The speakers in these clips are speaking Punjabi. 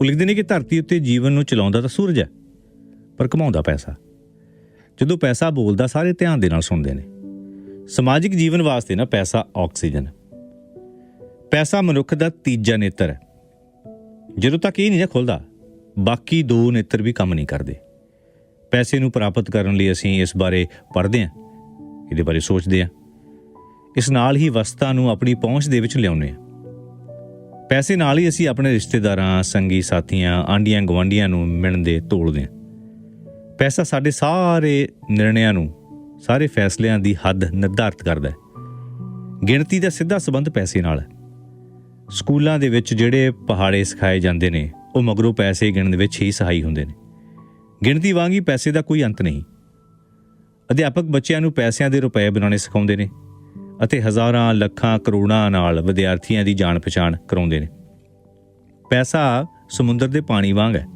ਉਹ ਲਿਖਦੇ ਨੇ ਕਿ ਧਰਤੀ ਉੱਤੇ ਜੀਵਨ ਨੂੰ ਚਲਾਉਂਦਾ ਤਾਂ ਸੂਰਜ ਹੈ, ਪਰ ਕਮਾਉਂਦਾ ਪੈਸਾ। ਜਦੋਂ ਪੈਸਾ ਬੋਲਦਾ, ਸਾਰੇ ਧਿਆਨ ਦੇ ਨਾਲ ਸੁਣਦੇ ਨੇ। ਸਮਾਜਿਕ ਜੀਵਨ ਵਾਸਤੇ ਨਾ ਪੈਸਾ ਆਕਸੀਜਨ ਪੈਸਾ ਮਨੁੱਖ ਦਾ ਤੀਜਾ ਨੇਤਰ ਹੈ। ਜਦੋਂ ਤੱਕ ਇਹ ਨਹੀਂ ਨਾ ਖੁੱਲਦਾ, ਬਾਕੀ ਦੋ ਨੇਤਰ ਵੀ ਕੰਮ ਨਹੀਂ ਕਰਦੇ। ਪੈਸੇ ਨੂੰ ਪ੍ਰਾਪਤ ਕਰਨ ਲਈ ਅਸੀਂ ਇਸ ਬਾਰੇ ਪੜ੍ਹਦੇ ਹਾਂ, ਇਹਦੇ ਬਾਰੇ ਸੋਚਦੇ ਹਾਂ। ਇਸ ਨਾਲ ਹੀ ਵਸਤਾਂ ਨੂੰ ਆਪਣੀ ਪਹੁੰਚ ਦੇ ਵਿੱਚ ਲਿਆਉਂਦੇ ਹਾਂ। ਪੈਸੇ ਨਾਲ ਹੀ ਅਸੀਂ ਆਪਣੇ ਰਿਸ਼ਤੇਦਾਰਾਂ, ਸੰਗੀ ਸਾਥੀਆਂ ਆਂਡੀਆਂ ਗਵਾਂਡੀਆਂ ਨੂੰ ਮਿਲਦੇ ਤੋਲਦੇ ਹਾਂ। ਪੈਸਾ ਸਾਡੇ ਸਾਰੇ ਨਿਰਣਿਆਂ ਨੂੰ, ਸਾਰੇ ਫੈਸਲਿਆਂ ਦੀ ਹੱਦ ਨਿਰਧਾਰਤ ਕਰਦਾ ਹੈ। ਗਿਣਤੀ ਦਾ ਸਿੱਧਾ ਸੰਬੰਧ ਪੈਸੇ ਨਾਲ ਹੈ। ਸਕੂਲਾਂ ਦੇ ਵਿੱਚ ਜਿਹੜੇ ਪਹਾੜੇ ਸਿਖਾਏ ਜਾਂਦੇ ਨੇ, ਉਹ ਮਗਰੋਂ ਪੈਸੇ ਗਿਣਨ ਵਿੱਚ ਹੀ ਸਹਾਈ ਹੁੰਦੇ ਨੇ। ਗਿਣਤੀ ਵਾਂਗ ਹੀ ਪੈਸੇ ਦਾ ਕੋਈ ਅੰਤ ਨਹੀਂ। ਅਧਿਆਪਕ ਬੱਚਿਆਂ ਨੂੰ ਪੈਸਿਆਂ ਦੇ ਰੁਪਏ ਬਣਾਉਣੇ ਸਿਖਾਉਂਦੇ ਨੇ। ਅਤੇ ਹਜ਼ਾਰਾਂ ਲੱਖਾਂ ਕਰੋੜਾਂ ਨਾਲ ਵਿਦਿਆਰਥੀਆਂ ਦੀ ਜਾਣ ਪਛਾਣ ਕਰਾਉਂਦੇ ਨੇ। ਪੈਸਾ ਸਮੁੰਦਰ ਦੇ ਪਾਣੀ ਵਾਂਗ ਹੈ।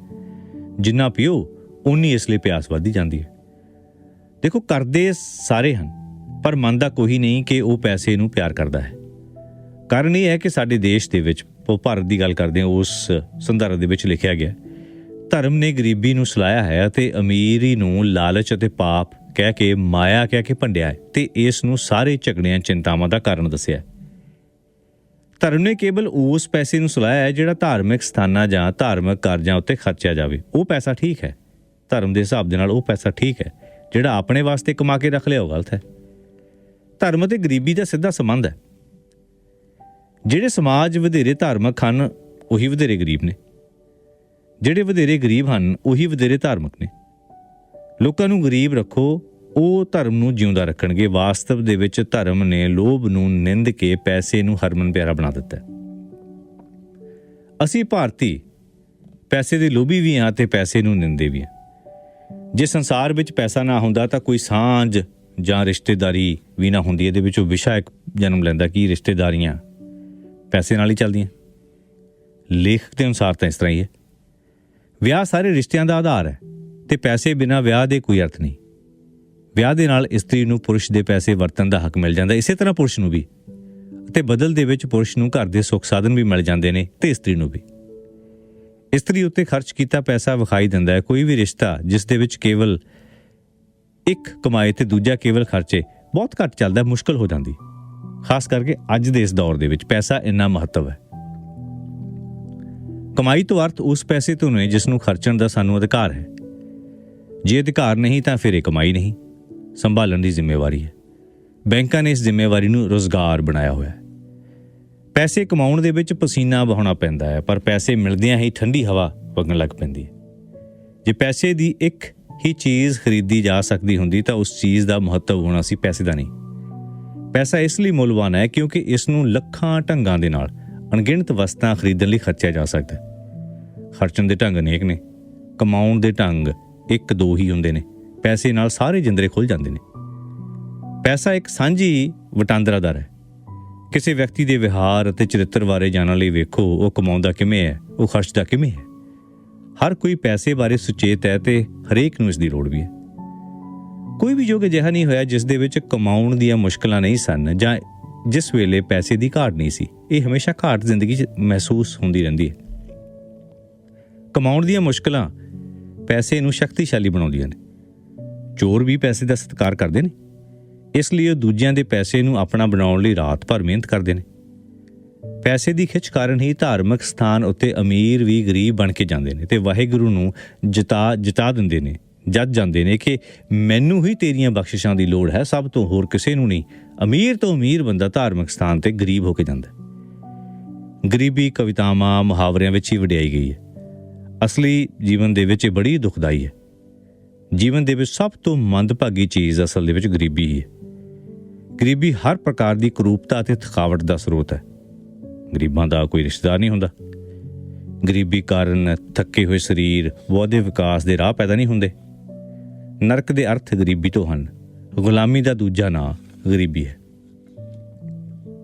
ਜਿੰਨਾ ਪੀਓ ਉਨੀ ਇਸ ਲਈ ਪਿਆਸ ਵੱਧਦੀ ਜਾਂਦੀ ਹੈ। ਦੇਖੋ, ਕਰਦੇ ਸਾਰੇ ਹਨ, ਪਰ ਮੰਨਦਾ ਕੋਈ ਨਹੀਂ ਕਿ ਉਹ ਪੈਸੇ ਨੂੰ ਪਿਆਰ ਕਰਦਾ ਹੈ। ਕਾਰਨ ਇਹ ਹੈ ਕਿ ਸਾਡੇ ਦੇਸ਼ ਦੇ ਵਿੱਚ ਭਾਰਤ ਦੀ ਗੱਲ ਕਰਦੇ ਹਾਂ, ਉਸ ਸੰਦਰਭ ਦੇ ਵਿੱਚ ਲਿਖਿਆ ਗਿਆ ਧਰਮ ਨੇ ਗਰੀਬੀ ਨੂੰ ਸਲਾਇਆ ਹੈ ਅਤੇ ਅਮੀਰੀ ਨੂੰ ਲਾਲਚ ਅਤੇ ਪਾਪ ਕਹਿ ਕੇ ਮਾਇਆ ਕਹਿ ਕੇ ਭੰਡਿਆ ਹੈ ਤੇ ਇਸ ਨੂੰ ਸਾਰੇ ਝਗੜਿਆਂ, ਚਿੰਤਾਵਾਂ ਦਾ ਕਾਰਨ ਦੱਸਿਆ ਧਰਮ ਨੇ ਕੇਵਲ ਉਸ ਪੈਸੇ ਨੂੰ ਸਲਾਇਆ ਹੈ ਜਿਹੜਾ ਧਾਰਮਿਕ ਸਥਾਨਾਂ ਜਾਂ ਧਾਰਮਿਕ ਕਾਰਜਾਂ ਉੱਤੇ ਖਰਚਿਆ ਜਾਵੇ। ਉਹ ਪੈਸਾ ਠੀਕ ਹੈ। ਧਰਮ ਦੇ ਹਿਸਾਬ ਦੇ ਨਾਲ ਉਹ ਪੈਸਾ ਠੀਕ ਹੈ, ਜਿਹੜਾ ਆਪਣੇ ਵਾਸਤੇ ਕਮਾ ਕੇ ਰੱਖ ਲਿਆ ਉਹ ਗਲਤ ਹੈ। ਧਰਮ ਅਤੇ ਗਰੀਬੀ ਦਾ ਸਿੱਧਾ ਸੰਬੰਧ ਹੈ। ਜਿਹੜੇ ਸਮਾਜ ਵਧੇਰੇ ਧਾਰਮਿਕ ਹਨ, ਉਹੀ ਵਧੇਰੇ ਗਰੀਬ ਨੇ। ਜਿਹੜੇ ਵਧੇਰੇ ਗਰੀਬ ਹਨ, ਉਹੀ ਵਧੇਰੇ ਧਾਰਮਿਕ ਨੇ। ਲੋਕਾਂ ਨੂੰ ਗਰੀਬ ਰੱਖੋ, ਉਹ ਧਰਮ ਨੂੰ ਜਿਉਂਦਾ ਰੱਖਣਗੇ। ਵਾਸਤਵ ਦੇ ਵਿੱਚ ਧਰਮ ਨੇ ਲੋਭ ਨੂੰ ਨਿੰਦ ਕੇ ਪੈਸੇ ਨੂੰ ਹਰਮਨ ਪਿਆਰਾ ਬਣਾ ਦਿੱਤਾ। ਅਸੀਂ ਭਾਰਤੀ, ਪੈਸੇ ਦੇ ਲੋਭੀ ਵੀ ਹਾਂ ਤੇ ਪੈਸੇ ਨੂੰ ਨਿੰਦੇ ਵੀ ਹਾਂ। ਜੇ ਸੰਸਾਰ ਵਿੱਚ ਪੈਸਾ ਨਾ ਹੁੰਦਾ ਤਾਂ ਕੋਈ ਸਾਂਝ ਜਾਂ ਰਿਸ਼ਤੇਦਾਰੀ ਵੀ ਨਾ ਹੁੰਦੀ। ਇਹਦੇ ਵਿੱਚੋਂ ਵਿਸ਼ਾ ਇੱਕ ਜਨਮ ਲੈਂਦਾ ਕਿ ਰਿਸ਼ਤੇਦਾਰੀਆਂ ਪੈਸੇ ਨਾਲ ਹੀ ਚੱਲਦੀਆਂ। ਲੇਖਕ ਦੇ ਅਨੁਸਾਰ ਤਾਂ ਇਸ ਤਰ੍ਹਾਂ ਹੀ ਹੈ। ਵਿਆਹ ਸਾਰੇ ਰਿਸ਼ਤਿਆਂ ਦਾ ਆਧਾਰ ਹੈ। ਤੇ ਪੈਸੇ ਬਿਨਾ ਵਿਆਹ ਦੇ ਕੋਈ ਅਰਥ ਨਹੀਂ। ਵਿਆਹ ਦੇ ਨਾਲ ਇਸਤਰੀ ਨੂੰ ਪੁਰਸ਼ ਦੇ ਪੈਸੇ ਵਰਤਣ ਦਾ ਹੱਕ ਮਿਲ ਜਾਂਦਾ, ਇਸੇ ਤਰ੍ਹਾਂ ਪੁਰਸ਼ ਨੂੰ ਵੀ। ਤੇ ਬਦਲ ਦੇ ਵਿੱਚ ਪੁਰਸ਼ ਨੂੰ ਘਰ ਦੇ ਸੁੱਖ ਸਾਧਨ ਵੀ ਮਿਲ ਜਾਂਦੇ ਨੇ ਤੇ ਇਸਤਰੀ ਨੂੰ ਵੀ। ਇਸਤਰੀ ਉੱਤੇ ਖਰਚ ਕੀਤਾ ਪੈਸਾ ਵਿਖਾਈ ਦਿੰਦਾ ਹੈ, ਕੋਈ ਵੀ ਰਿਸ਼ਤਾ ਜਿਸ ਦੇ ਵਿੱਚ ਕੇਵਲ ਇੱਕ ਕਮਾਏ ਤੇ ਦੂਜਾ ਕੇਵਲ ਖਰਚੇ, ਬਹੁਤ ਘੱਟ ਚੱਲਦਾ, ਮੁਸ਼ਕਲ ਹੋ ਜਾਂਦੀ। ਖਾਸ ਕਰਕੇ ਅੱਜ ਦੇ ਇਸ ਦੌਰ ਦੇ ਵਿੱਚ ਪੈਸਾ ਇੰਨਾ ਮਹੱਤਵ ਹੈ। ਕਮਾਈ ਤੋਂ ਅਰਥ ਉਸ ਪੈਸੇ ਤੋਂ ਨਹੀਂ, ਜਿਸ ਨੂੰ ਖਰਚਣ ਦਾ ਸਾਨੂੰ ਅਧਿਕਾਰ ਹੈ। ਜੇ ਅਧਿਕਾਰ ਨਹੀਂ ਤਾਂ ਫਿਰ ਇਹ ਕਮਾਈ ਨਹੀਂ। ਸੰਭਾਲਣ ਦੀ ਜ਼ਿੰਮੇਵਾਰੀ ਹੈ। ਬੈਂਕਾਂ ਨੇ ਇਸ ਜ਼ਿੰਮੇਵਾਰੀ ਨੂੰ ਰੋਜ਼ਗਾਰ ਬਣਾਇਆ ਹੋਇਆ ਹੈ। ਪੈਸੇ ਕਮਾਉਣ ਦੇ ਵਿੱਚ ਪਸੀਨਾ ਵਹਾਉਣਾ ਪੈਂਦਾ ਹੈ, ਪਰ ਪੈਸੇ ਮਿਲਦਿਆਂ ਹੀ ਠੰਡੀ ਹਵਾ ਵਗਣ ਲੱਗ ਪੈਂਦੀ ਹੈ। ਜੇ ਪੈਸੇ ਦੀ ਇੱਕ ਹੀ ਚੀਜ਼ ਖਰੀਦੀ ਜਾ ਸਕਦੀ ਹੁੰਦੀ ਤਾਂ ਉਸ ਚੀਜ਼ ਦਾ ਮਹੱਤਵ ਹੋਣਾ ਸੀ ਪੈਸੇ ਦਾ ਨਹੀਂ। ਪੈਸਾ ਇਸ ਲਈ ਮੁੱਲਵਾਨ ਹੈ ਕਿਉਂਕਿ ਇਸ ਨੂੰ ਲੱਖਾਂ ਢੰਗਾਂ ਦੇ ਨਾਲ ਅਣਗਿਣਤ ਵਸਤਾਂ ਖਰੀਦਣ ਲਈ ਖਰਚਿਆ ਜਾ ਸਕਦਾ ਹੈ। ਖਰਚਣ ਦੇ ਢੰਗ ਅਨੇਕ ਨੇ। ਕਮਾਉਣ ਦੇ ਢੰਗ ਇੱਕ ਦੋ ਹੀ ਹੁੰਦੇ ਨੇ। ਪੈਸੇ ਨਾਲ ਸਾਰੇ ਜਿੰਦਰੇ ਖੁੱਲ ਜਾਂਦੇ ਨੇ। ਪੈਸਾ ਇੱਕ ਸਾਂਝੀ ਵਟਾਂਦਰਾ ਦਰ ਹੈ ਕਿਸੇ ਵਿਅਕਤੀ ਦੇ ਵਿਹਾਰ ਅਤੇ ਚਰਿੱਤਰ ਬਾਰੇ ਜਾਣਨ ਲਈ ਵੇਖੋ, ਉਹ ਕਮਾਉਂਦਾ ਕਿਵੇਂ ਹੈ, ਉਹ ਖਰਚਦਾ ਕਿਵੇਂ ਹੈ। ਹਰ ਕੋਈ ਪੈਸੇ ਬਾਰੇ ਸੁਚੇਤ ਹੈ ਤੇ ਹਰੇਕ ਨੂੰ ਇਸ ਦੀ ਲੋੜ ਵੀ ਹੈ। ਕੋਈ ਵੀ ਯੁੱਗ ਅਜਿਹਾ ਨਹੀਂ ਹੋਇਆ ਜਿਸ ਦੇ ਵਿੱਚ ਕਮਾਉਣ ਦੀਆਂ ਮੁਸ਼ਕਲਾਂ ਨਹੀਂ ਸਨ ਜਾਂ ਜਿਸ ਵੇਲੇ ਪੈਸੇ ਦੀ ਘਾਟ ਨਹੀਂ ਸੀ। ਇਹ ਹਮੇਸ਼ਾ ਘਾਟ ਜ਼ਿੰਦਗੀ 'ਚ ਮਹਿਸੂਸ ਹੁੰਦੀ ਰਹਿੰਦੀ ਹੈ। ਕਮਾਉਣ ਦੀਆਂ ਮੁਸ਼ਕਲਾਂ ਪੈਸੇ ਨੂੰ ਸ਼ਕਤੀਸ਼ਾਲੀ ਬਣਾਉਂਦੀਆਂ ਨੇ। ਚੋਰ ਵੀ ਪੈਸੇ ਦਾ ਸਤਿਕਾਰ ਕਰਦੇ ਨੇ। ਇਸ ਲਈ ਉਹ ਦੂਜਿਆਂ ਦੇ ਪੈਸੇ ਨੂੰ ਆਪਣਾ ਬਣਾਉਣ ਲਈ ਰਾਤ ਭਰ ਮਿਹਨਤ ਕਰਦੇ ਨੇ। ਪੈਸੇ ਦੀ ਖਿੱਚ ਕਾਰਨ ਹੀ ਧਾਰਮਿਕ ਸਥਾਨ ਉੱਤੇ ਅਮੀਰ ਵੀ ਗਰੀਬ ਬਣ ਕੇ ਜਾਂਦੇ ਨੇ ਤੇ ਵਾਹਿਗੁਰੂ ਨੂੰ ਜਿਤਾ ਜਿਤਾ ਦਿੰਦੇ ਨੇ, ਜੱਜ ਜਾਂਦੇ ਨੇ ਕਿ ਮੈਨੂੰ ਹੀ ਤੇਰੀਆਂ ਬਖਸ਼ਿਸ਼ਾਂ ਦੀ ਲੋੜ ਹੈ, ਸਭ ਤੋਂ ਹੋਰ ਕਿਸੇ ਨੂੰ ਨਹੀਂ। ਅਮੀਰ ਤੋਂ ਅਮੀਰ ਬੰਦਾ ਧਾਰਮਿਕ ਸਥਾਨ ਤੇ ਗਰੀਬ ਹੋ ਕੇ ਜਾਂਦਾ ਗਰੀਬੀ ਕਵਿਤਾਵਾਂ ਮੁਹਾਵਰਿਆਂ ਵਿੱਚ ਹੀ ਵਡਿਆਈ ਗਈ ਹੈ। ਅਸਲੀ ਜੀਵਨ ਦੇ ਵਿੱਚ ਇਹ ਬੜੀ ਦੁਖਦਾਈ ਹੈ। ਜੀਵਨ ਦੇ ਵਿੱਚ ਸਭ ਤੋਂ ਮੰਦਭਾਗੀ ਚੀਜ਼ ਅਸਲ ਦੇ ਵਿੱਚ ਗਰੀਬੀ ਹੀ ਹੈ। ਗਰੀਬੀ ਹਰ ਪ੍ਰਕਾਰ ਦੀ ਕਰੂਪਤਾ ਅਤੇ ਥਕਾਵਟ ਦਾ ਸਰੋਤ ਹੈ। ਗਰੀਬਾਂ ਦਾ ਕੋਈ ਰਿਸ਼ਤੇਦਾਰ ਨਹੀਂ ਹੁੰਦਾ। ਗਰੀਬੀ ਕਾਰਨ ਥੱਕੇ ਹੋਏ ਸਰੀਰ, ਵਾਧੇ ਵਿਕਾਸ ਦੇ ਰਾਹ ਪੈਦਾ ਨਹੀਂ ਹੁੰਦੇ। ਨਰਕ ਦੇ ਅਰਥ ਗਰੀਬੀ ਤੋਂ ਹਨ। ਗੁਲਾਮੀ ਦਾ ਦੂਜਾ ਨਾਂ ਗਰੀਬੀ ਹੈ।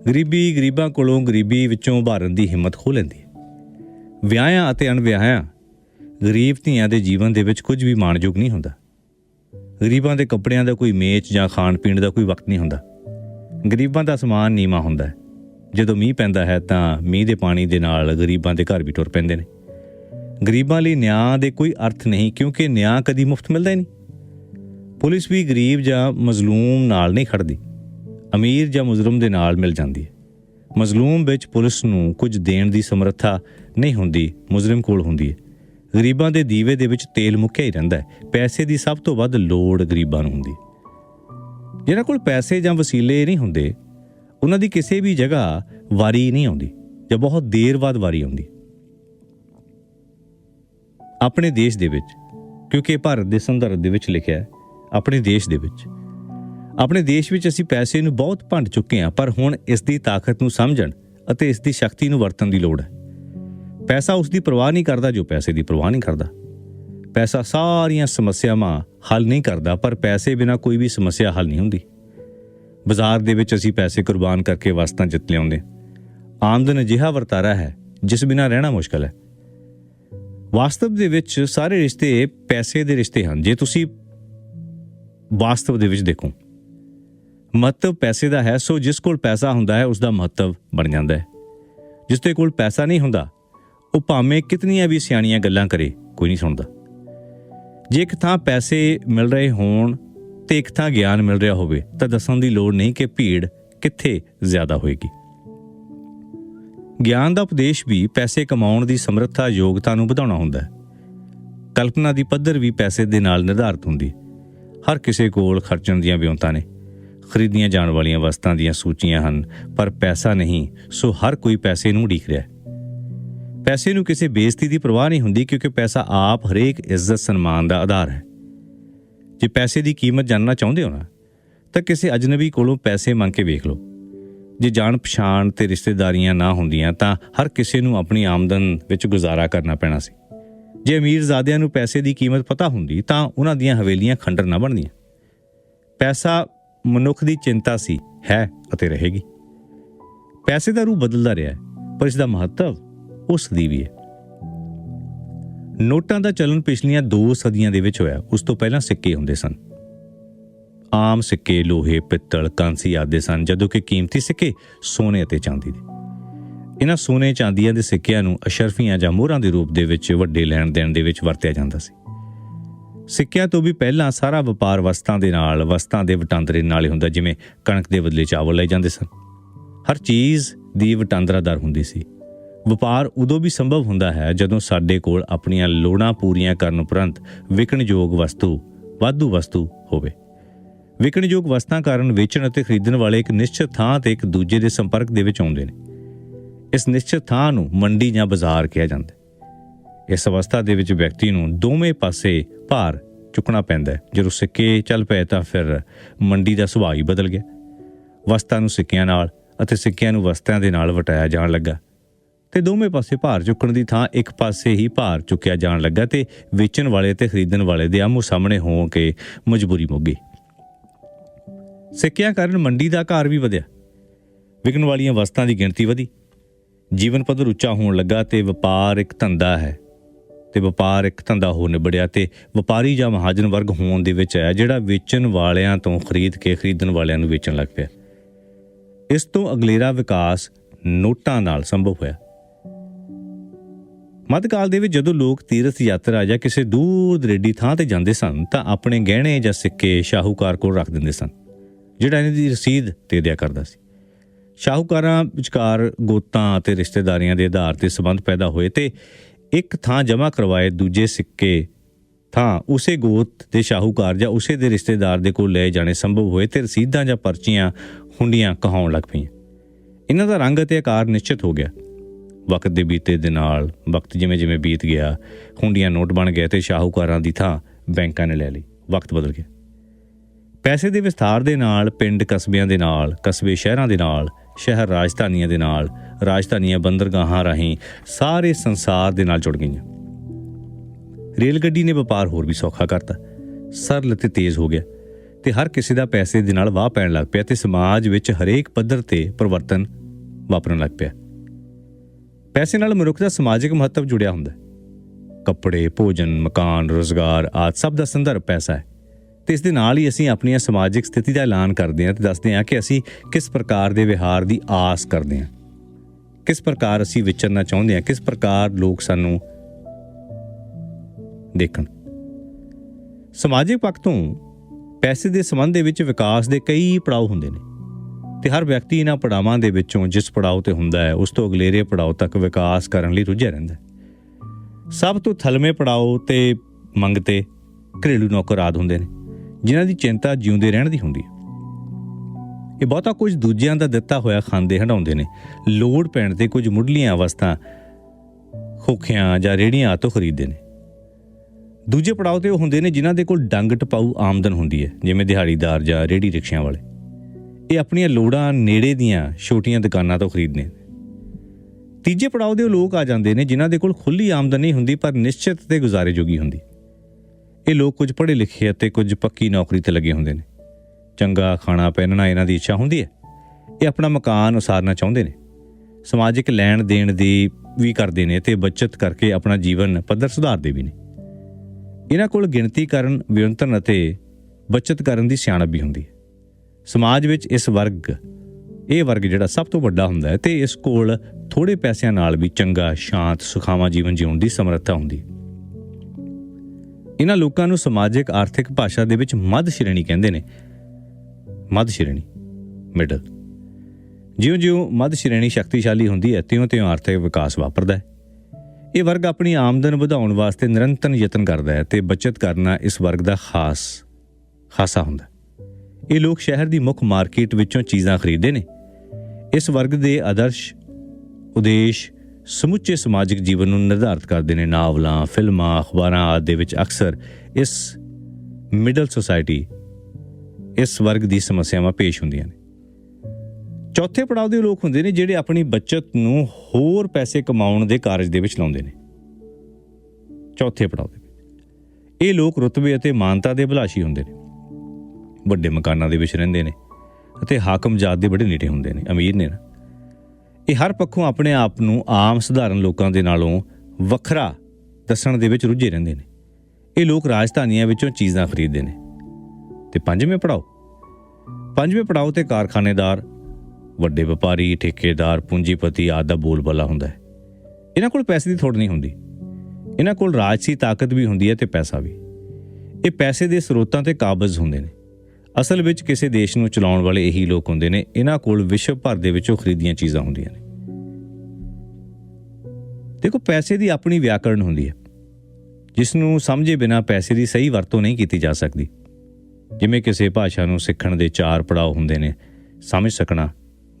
ਗਰੀਬੀ ਗਰੀਬਾਂ ਕੋਲੋਂ ਗਰੀਬੀ ਵਿੱਚੋਂ ਉਭਾਰਨ ਦੀ ਹਿੰਮਤ ਖੋ ਲੈਂਦੀ ਹੈ। ਵਿਆਹਿਆਂ ਅਤੇ ਅਣਵਿਆਹਿਆਂ ਗਰੀਬ ਧੀਆਂ ਦੇ ਜੀਵਨ ਦੇ ਵਿੱਚ ਕੁਝ ਵੀ ਮਾਣਯੋਗ ਨਹੀਂ ਹੁੰਦਾ। ਗਰੀਬਾਂ ਦੇ ਕੱਪੜਿਆਂ ਦਾ ਕੋਈ ਮੇਚ ਜਾਂ ਖਾਣ ਪੀਣ ਦਾ ਕੋਈ ਵਕਤ ਨਹੀਂ ਹੁੰਦਾ। ਗਰੀਬਾਂ ਦਾ ਸਮਾਨ ਨੀਵਾ ਹੁੰਦਾ ਹੈ। ਜਦੋਂ ਮੀਂਹ ਪੈਂਦਾ ਹੈ ਤਾਂ ਮੀਂਹ ਦੇ ਪਾਣੀ ਦੇ ਨਾਲ ਗਰੀਬਾਂ ਦੇ ਘਰ ਵੀ ਟੁਰ ਪੈਂਦੇ ਨੇ। ਗਰੀਬਾਂ ਲਈ ਨਿਆਂ ਦੇ ਕੋਈ ਅਰਥ ਨਹੀਂ ਕਿਉਂਕਿ ਨਿਆਂ ਕਦੀ ਮੁਫਤ ਮਿਲਦਾ ਹੀ ਨਹੀਂ। ਪੁਲਿਸ ਵੀ ਗਰੀਬ ਜਾਂ ਮਜ਼ਲੂਮ ਨਾਲ ਨਹੀਂ ਖੜਦੀ। ਅਮੀਰ ਜਾਂ ਮੁਜਰਮ ਦੇ ਨਾਲ ਮਿਲ ਜਾਂਦੀ ਹੈ। ਮਜ਼ਲੂਮ ਵਿੱਚ ਪੁਲਿਸ ਨੂੰ ਕੁਝ ਦੇਣ ਦੀ ਸਮਰੱਥਾ ਨਹੀਂ ਹੁੰਦੀ ਮੁਜਰਮ ਕੋਲ ਹੁੰਦੀ ਹੈ। ਗਰੀਬਾਂ ਦੇ ਦੀਵੇ ਦੇ ਵਿੱਚ ਤੇਲ ਮੁੱਕਿਆ ਹੀ ਰਹਿੰਦਾ ਹੈ। ਪੈਸੇ ਦੀ ਸਭ ਤੋਂ ਵੱਧ ਲੋੜ ਗਰੀਬਾਂ ਨੂੰ ਹੁੰਦੀ। ਜਿਹਨਾਂ ਕੋਲ ਪੈਸੇ ਜਾਂ ਵਸੀਲੇ ਨਹੀਂ ਹੁੰਦੇ, ਉਹਨਾਂ ਦੀ ਕਿਸੇ ਵੀ ਜਗ੍ਹਾ ਵਾਰੀ ਨਹੀਂ ਆਉਂਦੀ, ਜਾਂ ਬਹੁਤ ਦੇਰ ਬਾਅਦ ਵਾਰੀ ਆਉਂਦੀ। ਆਪਣੇ ਦੇਸ਼ ਦੇ ਵਿੱਚ, ਕਿਉਂਕਿ ਇਹ ਭਾਰਤ ਦੇ ਸੰਦਰਭ ਦੇ ਵਿੱਚ ਲਿਖਿਆ ਹੈ, ਆਪਣੇ ਦੇਸ਼ ਦੇ ਵਿੱਚ। ਆਪਣੇ ਦੇਸ਼ ਵਿੱਚ ਅਸੀਂ ਪੈਸੇ ਨੂੰ ਬਹੁਤ ਭੰਡ ਚੁੱਕੇ ਹਾਂ, ਪਰ ਹੁਣ ਇਸ ਦੀ ਤਾਕਤ ਨੂੰ ਸਮਝਣ ਅਤੇ ਇਸ ਦੀ ਸ਼ਕਤੀ ਨੂੰ ਵਰਤਣ ਦੀ ਲੋੜ ਹੈ। ਪੈਸਾ ਉਸ ਦੀ ਪਰਵਾਹ ਨਹੀਂ ਕਰਦਾ ਜੋ ਪੈਸੇ ਦੀ ਪਰਵਾਹ ਨਹੀਂ ਕਰਦਾ। ਪੈਸਾ ਸਾਰੀਆਂ ਸਮੱਸਿਆਵਾਂ ਹੱਲ ਨਹੀਂ ਕਰਦਾ, ਪਰ ਪੈਸੇ ਬਿਨਾ ਕੋਈ ਵੀ ਸਮੱਸਿਆ ਹੱਲ ਨਹੀਂ ਹੁੰਦੀ। ਬਾਜ਼ਾਰ ਦੇ ਵਿੱਚ ਅਸੀਂ ਪੈਸੇ ਕੁਰਬਾਨ ਕਰਕੇ ਵਸਤਾਂ ਜਿੱਤ ਲਿਆਉਂਦੇ। ਆਮਦਨ ਅਜਿਹਾ ਵਰਤਾਰਾ ਹੈ, ਜਿਸ ਬਿਨਾ ਰਹਿਣਾ ਮੁਸ਼ਕਲ ਹੈ। ਵਾਸਤਵ ਦੇ ਵਿੱਚ ਸਾਰੇ ਰਿਸ਼ਤੇ ਪੈਸੇ ਦੇ ਰਿਸ਼ਤੇ ਹਨ। ਜੇ ਤੁਸੀਂ ਵਾਸਤਵ ਦੇ ਵਿੱਚ ਦੇਖੋ, ਮਹੱਤਵ ਪੈਸੇ ਦਾ ਹੈ, ਸੋ ਜਿਸ ਕੋਲ ਪੈਸਾ ਹੁੰਦਾ ਹੈ ਉਸ ਦਾ ਮਹੱਤਵ ਬਣ ਜਾਂਦਾ ਹੈ। ਜਿਸ ਦੇ ਕੋਲ ਪੈਸਾ ਨਹੀਂ ਹੁੰਦਾ ਉਹ ਭਾਵੇਂ ਕਿਤਨੀਆਂ ਵੀ ਸਿਆਣੀਆਂ ਗੱਲਾਂ ਕਰੇ, ਕੋਈ ਨਹੀਂ ਸੁਣਦਾ। ਜੇ ਇੱਕ ਥਾਂ ਪੈਸੇ ਮਿਲ ਰਹੇ ਹੋਣ ਤੇ ਇੱਕ ਥਾਂ ਗਿਆਨ ਮਿਲ ਰਿਹਾ ਹੋਵੇ, ਤਾਂ ਦੱਸਣ ਦੀ ਲੋੜ ਨਹੀਂ ਕਿ ਭੀੜ ਕਿੱਥੇ ਜ਼ਿਆਦਾ ਹੋਏਗੀ। ਗਿਆਨ ਦਾ ਉਪਦੇਸ਼ ਵੀ ਪੈਸੇ ਕਮਾਉਣ ਦੀ ਸਮਰੱਥਾ, ਯੋਗਤਾ ਨੂੰ ਵਧਾਉਣਾ ਹੁੰਦਾ ਹੈ। ਕਲਪਨਾ ਦੀ ਪੱਧਰ ਵੀ ਪੈਸੇ ਦੇ ਨਾਲ ਨਿਰਧਾਰਤ ਹੁੰਦੀ ਹਰ ਕਿਸੇ ਕੋਲ ਖਰਚਣ ਦੀਆਂ ਵਿਉਂਤਾਂ ਨੇ। ਖਰੀਦੀਆਂ ਜਾਣ ਵਾਲੀਆਂ ਵਸਤਾਂ ਦੀਆਂ ਸੂਚੀਆਂ ਹਨ, ਪਰ ਪੈਸਾ ਨਹੀਂ, ਸੋ ਹਰ ਕੋਈ ਪੈਸੇ ਨੂੰ ਉਡੀਕ ਰਿਹਾ ਪੈਸੇ ਨੂੰ ਕਿਸੇ ਬੇਇੱਜ਼ਤੀ ਦੀ ਪਰਵਾਹ ਨਹੀਂ ਹੁੰਦੀ ਕਿਉਂਕਿ ਪੈਸਾ ਆਪ ਹਰੇਕ ਇੱਜ਼ਤ ਸਨਮਾਨ ਦਾ ਆਧਾਰ ਹੈ। ਜੇ ਪੈਸੇ ਦੀ ਕੀਮਤ ਜਾਣਨਾ ਚਾਹੁੰਦੇ ਹੋ ਨਾ ਤਾਂ ਕਿਸੇ ਅਜਨਬੀ ਕੋਲੋਂ ਪੈਸੇ ਮੰਗ ਕੇ ਵੇਖ ਲਓ। ਜੇ ਜਾਣ ਪਛਾਣ ਤੇ ਰਿਸ਼ਤੇਦਾਰੀਆਂ ਨਾ ਹੁੰਦੀਆਂ ਤਾਂ ਹਰ ਕਿਸੇ ਨੂੰ ਆਪਣੀ ਆਮਦਨ ਵਿੱਚ ਗੁਜ਼ਾਰਾ ਕਰਨਾ ਪੈਣਾ ਸੀ। ਜੇ ਅਮੀਰਜ਼ਾਦਿਆਂ ਨੂੰ ਪੈਸੇ ਦੀ ਕੀਮਤ ਪਤਾ ਹੁੰਦੀ ਤਾਂ ਉਹਨਾਂ ਦੀਆਂ ਹਵੇਲੀਆਂ ਖੰਡਰ ਨਾ ਬਣਦੀਆਂ। ਪੈਸਾ ਮਨੁੱਖ ਦੀ ਚਿੰਤਾ ਸੀ ਹੈ ਅਤੇ ਰਹੇਗੀ। ਪੈਸੇ ਦਾ ਰੂਪ ਬਦਲਦਾ ਰਿਹਾ ਹੈ, ਪਰ ਇਸ ਦਾ ਮਹੱਤਵ ਉਸ ਦੀ ਵੀ ਹੈ। ਨੋਟਾਂ ਦਾ ਚੱਲਣ ਪਿਛਲੀਆਂ 2 ਸਦੀਆਂ ਦੇ ਵਿੱਚ ਹੋਇਆ। ਉਸ ਤੋਂ ਪਹਿਲਾਂ ਸਿੱਕੇ ਹੁੰਦੇ ਸਨ। ਆਮ ਸਿੱਕੇ, ਲੋਹੇ, ਪਿੱਤਲ, ਕਾਂਸੀ ਆਦਿ ਸਨ, ਜਦੋਂ ਕਿ ਕੀਮਤੀ ਸਿੱਕੇ ਸੋਨੇ ਅਤੇ ਚਾਂਦੀ ਦੇ। ਇਹਨਾਂ ਸੋਨੇ, ਚਾਂਦੀਆਂ ਦੇ ਸਿੱਕਿਆਂ ਨੂੰ ਅਸ਼ਰਫੀਆਂ ਜਾਂ ਮੋਹਰਾਂ ਦੇ ਰੂਪ ਦੇ ਵਿੱਚ ਵੱਡੇ ਲੈਣ ਦੇਣ ਦੇ ਵਿੱਚ ਵਰਤਿਆ ਜਾਂਦਾ ਸੀ। ਸਿੱਕਿਆਂ ਤੋਂ ਵੀ ਪਹਿਲਾਂ ਸਾਰਾ ਵਪਾਰ ਵਸਤਾਂ ਦੇ ਨਾਲ, ਵਸਤਾਂ ਦੇ ਵਟਾਂਦਰੇ ਨਾਲ ਹੀ ਹੁੰਦਾ, ਜਿਵੇਂ ਕਣਕ ਦੇ ਬਦਲੇ ਚਾਵਲ ਲਏ ਜਾਂਦੇ ਸਨ। ਹਰ ਚੀਜ਼ ਦੀ ਵਟਾਂਦਰਾ ਦਰ ਹੁੰਦੀ ਸੀ। ਵਪਾਰ ਉਦੋਂ ਵੀ ਸੰਭਵ ਹੁੰਦਾ ਹੈ ਜਦੋਂ ਸਾਡੇ ਕੋਲ ਆਪਣੀਆਂ ਲੋੜਾਂ ਪੂਰੀਆਂ ਕਰਨ ਉਪਰੰਤ ਵਿਕਣਯੋਗ ਵਸਤੂ, ਵਾਧੂ ਵਸਤੂ ਹੋਵੇ। ਵਿਕਣਯੋਗ ਵਸਤਾਂ ਕਾਰਨ ਵੇਚਣ ਅਤੇ ਖਰੀਦਣ ਵਾਲੇ ਇੱਕ ਨਿਸ਼ਚਿਤ ਥਾਂ ਤੇ ਇੱਕ ਦੂਜੇ ਦੇ ਸੰਪਰਕ ਦੇ ਵਿੱਚ ਆਉਂਦੇ ਨੇ। ਇਸ ਨਿਸ਼ਚਿਤ ਥਾਂ ਨੂੰ ਮੰਡੀ ਜਾਂ ਬਾਜ਼ਾਰ ਕਿਹਾ ਜਾਂਦਾ ਹੈ। ਇਸ ਅਵਸਥਾ ਦੇ ਵਿੱਚ ਵਿਅਕਤੀ ਨੂੰ ਦੋਵੇਂ ਪਾਸੇ ਭਾਰ ਚੁੱਕਣਾ ਪੈਂਦਾ ਹੈ। ਜਦੋਂ ਸਿੱਕੇ ਚੱਲ ਪਏ ਤਾਂ ਫਿਰ ਮੰਡੀ ਦਾ ਸੁਭਾਅ ਹੀ ਬਦਲ ਗਿਆ। ਵਸਤਾਂ ਨੂੰ ਸਿੱਕਿਆਂ ਨਾਲ ਅਤੇ ਸਿੱਕਿਆਂ ਨੂੰ ਵਸਤਾਂ ਦੇ ਨਾਲ ਵਟਾਇਆ ਜਾਣ ਲੱਗਾ। ਤੇ ਦੋਵੇਂ ਪਾਸੇ ਭਾਰ ਚੁੱਕਣ ਦੀ ਥਾਂ ਇੱਕ ਪਾਸੇ ਹੀ ਭਾਰ ਚੁੱਕਿਆ ਜਾਣ ਲੱਗਾ ਤੇ ਵੇਚਣ ਵਾਲੇ ਤੇ ਖਰੀਦਣ ਵਾਲੇ ਦੇ ਆਮੋ ਸਾਹਮਣੇ ਹੋ ਕੇ ਮਜਬੂਰੀ ਮੁੱਕ ਸਿੱਕਿਆਂ ਕਾਰਨ ਮੰਡੀ ਦਾ ਘਰ ਵੀ ਵਧਿਆ। ਵਿਕਣ ਵਾਲੀਆਂ ਵਸਤਾਂ ਦੀ ਗਿਣਤੀ ਵਧੀ। ਜੀਵਨ ਪੱਧਰ ਉੱਚਾ ਹੋਣ ਲੱਗਾ ਤੇ ਵਪਾਰ ਇੱਕ ਧੰਦਾ ਹੈ। ਤੇ ਵਪਾਰ ਇੱਕ ਧੰਦਾ ਹੋ ਨਿਬੜਿਆ ਤੇ ਵਪਾਰੀ ਜਾਂ ਮਹਾਜਨ ਵਰਗ ਹੋਣ ਦੇ ਵਿੱਚ ਆਇਆ ਜਿਹੜਾ ਵੇਚਣ ਵਾਲਿਆਂ ਤੋਂ ਖਰੀਦ ਕੇ ਖਰੀਦਣ ਵਾਲਿਆਂ ਨੂੰ ਵੇਚਣ ਲੱਗ ਪਿਆ। ਇਸ ਤੋਂ ਅਗਲੇਰਾ ਵਿਕਾਸ ਨੋਟਾਂ ਨਾਲ ਸੰਭਵ ਹੋਇਆ। ਮੱਧਕਾਲ ਦੇ ਵਿੱਚ ਜਦੋਂ ਲੋਕ ਤੀਰਥ ਯਾਤਰਾ ਜਾਂ ਕਿਸੇ ਦੂਰ ਦਰੇਡੀ ਥਾਂ ਤੇ ਜਾਂਦੇ ਸਨ, ਤਾਂ ਆਪਣੇ ਗਹਿਣੇ ਜਾਂ ਸਿੱਕੇ ਸ਼ਾਹੂਕਾਰ ਕੋਲ ਰੱਖ ਦਿੰਦੇ ਸਨ, ਜਿਹੜਾ ਇਹਨਾਂ ਦੀ ਰਸੀਦ ਦੇ ਦਿਆ ਕਰਦਾ ਸੀ। ਸ਼ਾਹੂਕਾਰਾਂ ਵਿਚਕਾਰ ਗੋਤਾਂ ਅਤੇ ਰਿਸ਼ਤੇਦਾਰੀਆਂ ਦੇ ਆਧਾਰ ਤੇ ਸਬੰਧ ਪੈਦਾ ਹੋਏ ਤੇ ਇੱਕ ਥਾਂ ਜਮ੍ਹਾਂ ਕਰਵਾਏ ਦੂਜੇ ਸਿੱਕੇ ਥਾਂ ਉਸੇ ਗੋਤ ਦੇ ਸ਼ਾਹੂਕਾਰ ਜਾਂ ਉਸੇ ਦੇ ਰਿਸ਼ਤੇਦਾਰ ਦੇ ਕੋਲ ਲੈ ਜਾਣੇ ਸੰਭਵ ਹੋਏ ਤੇ ਰਸੀਦਾਂ ਜਾਂ ਪਰਚੀਆਂ ਹੁੰਡੀਆਂ ਕਹਾਉਣ ਲੱਗ ਪਈਆਂ। ਇਹਨਾਂ ਦਾ ਰੰਗ ਅਤੇ ਆਕਾਰ ਨਿਸ਼ਚਿਤ ਹੋ ਗਿਆ। ਵਕਤ ਦੇ ਬੀਤੇ ਦੇ ਨਾਲ, ਵਕਤ ਜਿਵੇਂ ਜਿਵੇਂ ਬੀਤ ਗਿਆ ਹੁੰਡੀਆਂ ਨੋਟ ਬਣ ਗਏ ਤੇ ਸ਼ਾਹੂਕਾਰਾਂ ਦੀ ਥਾਂ ਬੈਂਕਾਂ ਨੇ ਲੈ ਲਈ, ਵਕਤ ਬਦਲ ਗਿਆ। ਪੈਸੇ ਦੇ ਵਿਸਥਾਰ ਦੇ ਨਾਲ, ਪਿੰਡ ਕਸਬਿਆਂ ਦੇ ਨਾਲ, ਕਸਬੇ ਸ਼ਹਿਰਾਂ ਦੇ ਨਾਲ, ਸ਼ਹਿਰ ਰਾਜਧਾਨੀਆਂ ਦੇ ਨਾਲ, ਰਾਜਧਾਨੀਆਂ ਬੰਦਰਗਾਹਾਂ ਰਾਹੀਂ ਸਾਰੇ ਸੰਸਾਰ ਦੇ ਨਾਲ ਜੁੜ ਗਈਆਂ। ਰੇਲ ਗੱਡੀ ਨੇ ਵਪਾਰ ਹੋਰ ਵੀ ਸੌਖਾ ਕਰਤਾ। ਸਰਲ ਤੇ ਤੇਜ਼ ਹੋ ਗਿਆ ਤੇ ਹਰ ਕਿਸੇ ਦਾ ਪੈਸੇ ਦੇ ਨਾਲ ਵਾਹ ਪੈਣ ਲੱਗ ਪਿਆ ਤੇ ਸਮਾਜ ਵਿੱਚ ਹਰੇਕ ਪੱਧਰ ਤੇ ਪਰਿਵਰਤਨ ਵਾਪਰਨ ਲੱਗ ਪਿਆ। ਪੈਸੇ ਨਾਲ ਮਨੁੱਖ ਦਾ ਸਮਾਜਿਕ ਮਹੱਤਵ ਜੁੜਿਆ ਹੁੰਦਾ ਕੱਪੜੇ, ਭੋਜਨ, ਮਕਾਨ, ਰੋਜ਼ਗਾਰ ਆਦਿ ਸਭ ਦਾ ਸੰਦਰਭ ਪੈਸਾ ਹੈ। ਤੇ ਇਸ ਦੇ ਨਾਲ ਹੀ ਅਸੀਂ ਆਪਣੀਆਂ ਸਮਾਜਿਕ ਸਥਿਤੀ ਦਾ ਐਲਾਨ ਕਰਦੇ ਹਾਂ ਤੇ ਦੱਸਦੇ ਹਾਂ ਕਿ ਅਸੀਂ ਕਿਸ ਪ੍ਰਕਾਰ ਦੇ ਵਿਹਾਰ ਦੀ ਆਸ ਕਰਦੇ ਹਾਂ। ਕਿਸ ਪ੍ਰਕਾਰ ਅਸੀਂ ਵਿਚਰਨਾ ਚਾਹੁੰਦੇ ਹਾਂ, ਕਿਸ ਪ੍ਰਕਾਰ ਲੋਕ ਸਾਨੂੰ ਦੇਖਣ। ਸਮਾਜਿਕ ਪੱਖ ਤੋਂ ਪੈਸੇ ਦੇ ਸੰਬੰਧ ਦੇ ਵਿੱਚ ਵਿਕਾਸ ਦੇ ਕਈ ਪੜਾਅ ਹੁੰਦੇ ਨੇ। ਤੇ ਹਰ ਵਿਅਕਤੀ ਇਹਨਾਂ ਪੜਾਵਾਂ ਦੇ ਵਿੱਚੋਂ ਜਿਸ ਪੜਾਅ ਤੇ ਹੁੰਦਾ ਹੈ, ਉਸ ਤੋਂ ਅਗਲੇਰੇ ਪੜਾਅ ਤੱਕ ਵਿਕਾਸ ਕਰਨ ਲਈ ਰੁੱਝਿਆ ਰਹਿੰਦਾ ਹੈ। ਸਭ ਤੋਂ ਥਲਵੇਂ ਪੜਾਅ ਤੇ ਮੰਗਤੇ ਘਰੇਲੂ ਨੌਕਰ ਆਦ ਹੁੰਦੇ ਨੇ, ਜਿਨ੍ਹਾਂ ਦੀ ਚਿੰਤਾ ਜਿਉਂਦੇ ਰਹਿਣ ਦੀ ਹੁੰਦੀ ਹੈ। ਇਹ ਬਹੁਤਾ ਕੁਝ ਦੂਜਿਆਂ ਦਾ ਦਿੱਤਾ ਹੋਇਆ ਖਾਂਦੇ ਹੰਡਾਉਂਦੇ ਨੇ। ਲੋੜ ਪੈਣ ਤੇ ਕੁਝ ਮੁੱਢਲੀਆਂ ਅਵਸਥਾ ਖੋਖਿਆਂ ਜਾਂ ਰੇੜੀਆਂ ਤੋਂ ਖਰੀਦਦੇ ਨੇ। ਦੂਜੇ ਪੜਾਅ ਤੇ ਉਹ ਹੁੰਦੇ ਨੇ ਜਿਨ੍ਹਾਂ ਦੇ ਕੋਲ ਡੰਗ ਟਪਾਊ ਆਮਦਨ ਹੁੰਦੀ ਹੈ, ਜਿਵੇਂ ਦਿਹਾੜੀਦਾਰ ਜਾਂ ਰੇੜੀ ਰਿਕਸ਼ਿਆਂ ਵਾਲੇ। ਇਹ ਆਪਣੀਆਂ ਲੋੜਾਂ ਨੇੜੇ ਦੀਆਂ ਛੋਟੀਆਂ ਦੁਕਾਨਾਂ ਤੋਂ ਖਰੀਦਦੇ ਤੀਜੇ ਪੜਾਅ ਦੇ ਉਹ ਲੋਕ ਆ ਜਾਂਦੇ ਨੇ ਜਿਨ੍ਹਾਂ ਦੇ ਕੋਲ ਖੁੱਲੀ ਆਮਦਨੀ ਹੁੰਦੀ ਪਰ ਨਿਸ਼ਚਿਤ ਤੇ ਗੁਜ਼ਾਰੇ ਜੋਗੀ ਹੁੰਦੀ। ਇਹ ਲੋਕ ਕੁਝ ਪੜ੍ਹੇ ਲਿਖੇ ਅਤੇ ਕੁਝ ਪੱਕੀ ਨੌਕਰੀ ਤੇ ਲੱਗੇ ਹੁੰਦੇ ਨੇ। ਚੰਗਾ ਖਾਣਾ ਪਹਿਨਣਾ ਇਹਨਾਂ ਦੀ ਇੱਛਾ ਹੁੰਦੀ ਹੈ। ਇਹ ਆਪਣਾ ਮਕਾਨ ਉਸਾਰਨਾ ਚਾਹੁੰਦੇ ਨੇ। ਸਮਾਜਿਕ ਲੈਣ ਦੇਣ ਦੀ ਵੀ ਕਰਦੇ ਨੇ ਤੇ ਬਚਤ ਕਰਕੇ ਆਪਣਾ ਜੀਵਨ ਪੱਧਰ ਸੁਧਾਰਦੇ ਵੀ ਨੇ। ਇਹਨਾਂ ਕੋਲ ਗਿਣਤੀ ਕਰਨ, ਵਿਅੰਤਨ ਅਤੇ ਬਚਤ ਕਰਨ ਦੀ ਸਿਆਣਪ ਵੀ ਹੁੰਦੀ ਹੈ। ਸਮਾਜ ਵਿੱਚ ਇਸ ਵਰਗ, ਇਹ ਵਰਗ ਜਿਹੜਾ ਸਭ ਤੋਂ ਵੱਡਾ ਹੁੰਦਾ ਹੈ ਤੇ ਇਸ ਕੋਲ ਥੋੜੇ ਪੈਸਿਆਂ ਨਾਲ ਵੀ ਚੰਗਾ, ਸ਼ਾਂਤ, ਸੁਖਾਵਾਂ ਜੀਵਨ ਜਿਉਣ ਦੀ ਸਮਰੱਥਾ ਹੁੰਦੀ ਇਹਨਾਂ ਲੋਕਾਂ ਨੂੰ ਸਮਾਜਿਕ, ਆਰਥਿਕ ਭਾਸ਼ਾ ਦੇ ਵਿੱਚ ਮੱਧ ਸ਼੍ਰੇਣੀ ਕਹਿੰਦੇ ਨੇ। ਮੱਧ ਸ਼੍ਰੇਣੀ ਮਿਡਲ ਜਿਉਂ-ਜਿਉਂ ਮੱਧ ਸ਼੍ਰੇਣੀ ਸ਼ਕਤੀਸ਼ਾਲੀ ਹੁੰਦੀ ਹੈ, ਤਿਉਂ-ਤਿਉਂ ਆਰਥਿਕ ਵਿਕਾਸ ਵਾਪਰਦਾ ਹੈ। ਇਹ ਵਰਗ ਆਪਣੀ ਆਮਦਨ ਵਧਾਉਣ ਵਾਸਤੇ ਨਿਰੰਤਰ ਯਤਨ ਕਰਦਾ ਹੈ ਤੇ ਬਚਤ ਕਰਨਾ ਇਸ ਵਰਗ ਦਾ ਖਾਸ, ਖਾਸਾ ਹੁੰਦਾ ਇਹ ਲੋਕ ਸ਼ਹਿਰ ਦੀ ਮੁੱਖ ਮਾਰਕੀਟ ਵਿੱਚੋਂ ਚੀਜ਼ਾਂ ਖਰੀਦਦੇ ਨੇ। ਇਸ ਵਰਗ ਦੇ ਆਦਰਸ਼ ਉਦੇਸ਼ ਸਮੁੱਚੇ ਸਮਾਜਿਕ ਜੀਵਨ ਨੂੰ ਨਿਰਧਾਰਤ ਕਰਦੇ ਨੇ। ਨਾਵਲਾਂ, ਫਿਲਮਾਂ, ਅਖਬਾਰਾਂ ਆਦਿ ਦੇ ਵਿੱਚ ਅਕਸਰ ਇਸ ਮਿਡਲ ਸੁਸਾਇਟੀ ਇਸ ਵਰਗ ਦੀ ਸਮੱਸਿਆਵਾਂ ਪੇਸ਼ ਹੁੰਦੀਆਂ ਨੇ। ਚੌਥੇ ਪੜਾਅ ਦੇ ਲੋਕ ਹੁੰਦੇ ਨੇ ਜਿਹੜੇ ਆਪਣੀ ਬਚਤ ਨੂੰ ਹੋਰ ਪੈਸੇ ਕਮਾਉਣ ਦੇ ਕਾਰਜ ਦੇ ਵਿੱਚ ਲਾਉਂਦੇ ਨੇ। ਚੌਥੇ ਪੜਾਅ ਦੇ ਵਿੱਚ ਇਹ ਲੋਕ ਰੁਤਬੇ ਅਤੇ ਮਾਨਤਾ ਦੇ ਬਲਾਸ਼ੀ ਹੁੰਦੇ ਨੇ। ਵੱਡੇ ਮਕਾਨਾਂ ਦੇ ਵਿੱਚ ਰਹਿੰਦੇ ਨੇ ਅਤੇ ਹਾਕਮ ਜਾਤ ਦੇ ਬੜੇ ਨੇੜੇ ਹੁੰਦੇ ਨੇ, ਅਮੀਰ ਨੇ ਨਾ। ਇਹ ਹਰ ਪੱਖੋਂ ਆਪਣੇ ਆਪ ਨੂੰ ਆਮ ਸਧਾਰਨ ਲੋਕਾਂ ਦੇ ਨਾਲੋਂ ਵੱਖਰਾ ਦੱਸਣ ਦੇ ਵਿੱਚ ਰੁੱਝੇ ਰਹਿੰਦੇ ਨੇ। ਇਹ ਲੋਕ ਰਾਜਧਾਨੀਆਂ ਵਿੱਚੋਂ ਚੀਜ਼ਾਂ ਖਰੀਦਦੇ ਨੇ। ਤੇ ਪੰਜਵੇਂ ਪੜਾਓ। ਪੰਜਵੇਂ ਪੜਾਓ ਤੇ ਕਾਰਖਾਨੇਦਾਰ, ਵੱਡੇ ਵਪਾਰੀ, ਠੇਕੇਦਾਰ, ਪੂੰਜੀਪਤੀ ਆਦਿ ਦਾ ਬੋਲਬਾਲਾ ਹੁੰਦਾ ਹੈ। ਇਹਨਾਂ ਕੋਲ ਪੈਸੇ ਦੀ ਥੋੜ ਨਹੀਂ ਹੁੰਦੀ। ਇਹਨਾਂ ਕੋਲ ਰਾਜਸੀ ਤਾਕਤ ਵੀ ਹੁੰਦੀ ਹੈ ਤੇ ਪੈਸਾ ਵੀ। ਇਹ ਪੈਸੇ ਦੇ ਸਰੋਤਾਂ ਤੇ ਕਾਬਜ਼ ਹੁੰਦੇ ਨੇ। ਅਸਲ ਵਿੱਚ ਕਿਸੇ ਦੇਸ਼ ਨੂੰ ਚਲਾਉਣ ਵਾਲੇ ਇਹੀ ਲੋਕ ਹੁੰਦੇ ਨੇ, ਇਹਨਾਂ ਕੋਲ ਵਿਸ਼ਵ ਭਰ ਦੇ ਵਿੱਚੋਂ ਖਰੀਦੀਆਂ ਚੀਜ਼ਾਂ ਹੁੰਦੀਆਂ ਨੇ। ਦੇਖੋ, ਪੈਸੇ ਦੀ ਆਪਣੀ ਵਿਆਕਰਣ ਹੁੰਦੀ ਹੈ ਜਿਸ ਨੂੰ ਸਮਝੇ ਬਿਨਾ ਪੈਸੇ ਦੀ ਸਹੀ ਵਰਤੋਂ ਨਹੀਂ ਕੀਤੀ ਜਾ ਸਕਦੀ। ਜਿਵੇਂ ਕਿਸੇ ਭਾਸ਼ਾ ਨੂੰ ਸਿੱਖਣ ਦੇ ਚਾਰ ਪੜਾਅ ਹੁੰਦੇ ਨੇ, ਸਮਝ ਸਕਣਾ,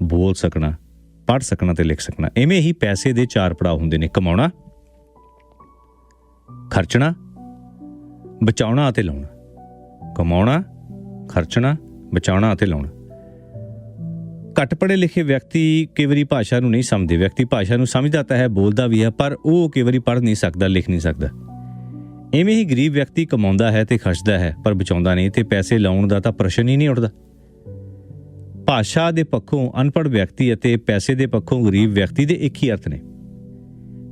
ਬੋਲ ਸਕਣਾ, ਪੜ੍ਹ ਸਕਣਾ ਤੇ ਲਿਖ ਸਕਣਾ ਐਵੇਂ ਹੀ ਪੈਸੇ ਦੇ ਚਾਰ ਪੜਾਅ ਹੁੰਦੇ ਨੇ, ਕਮਾਉਣਾ, ਖਰਚਣਾ, ਬਚਾਉਣਾ ਅਤੇ ਲਾਉਣਾ। ਕਮਾਉਣਾ ਖਰਚਣਾ, ਬਚਾਉਣਾ ਅਤੇ ਲਾਉਣਾ। ਘੱਟ ਪੜ੍ਹੇ ਲਿਖੇ ਵਿਅਕਤੀ ਕਈ ਵਾਰੀ ਭਾਸ਼ਾ ਨੂੰ ਨਹੀਂ ਸਮਝਦੇ। ਵਿਅਕਤੀ ਭਾਸ਼ਾ ਨੂੰ ਸਮਝਦਾ ਤਾਂ ਹੈ, ਬੋਲਦਾ ਵੀ ਹੈ, ਪਰ ਉਹ ਕਈ ਵਾਰੀ ਪੜ੍ਹ ਨਹੀਂ ਸਕਦਾ, ਲਿਖ ਨਹੀਂ ਸਕਦਾ। ਐਵੇਂ ਹੀ ਗਰੀਬ ਵਿਅਕਤੀ ਕਮਾਉਂਦਾ ਹੈ ਤੇ ਖਰਚਦਾ ਹੈ, ਪਰ ਬਚਾਉਂਦਾ ਨਹੀਂ ਤੇ ਪੈਸੇ ਲਾਉਣ ਦਾ ਤਾਂ ਪ੍ਰਸ਼ਨ ਹੀ ਨਹੀਂ ਉੱਠਦਾ। ਭਾਸ਼ਾ ਦੇ ਪੱਖੋਂ ਅਨਪੜ੍ਹ ਵਿਅਕਤੀ ਅਤੇ ਪੈਸੇ ਦੇ ਪੱਖੋਂ ਗਰੀਬ ਵਿਅਕਤੀ ਦੇ ਇੱਕ ਹੀ ਅਰਥ ਨੇ।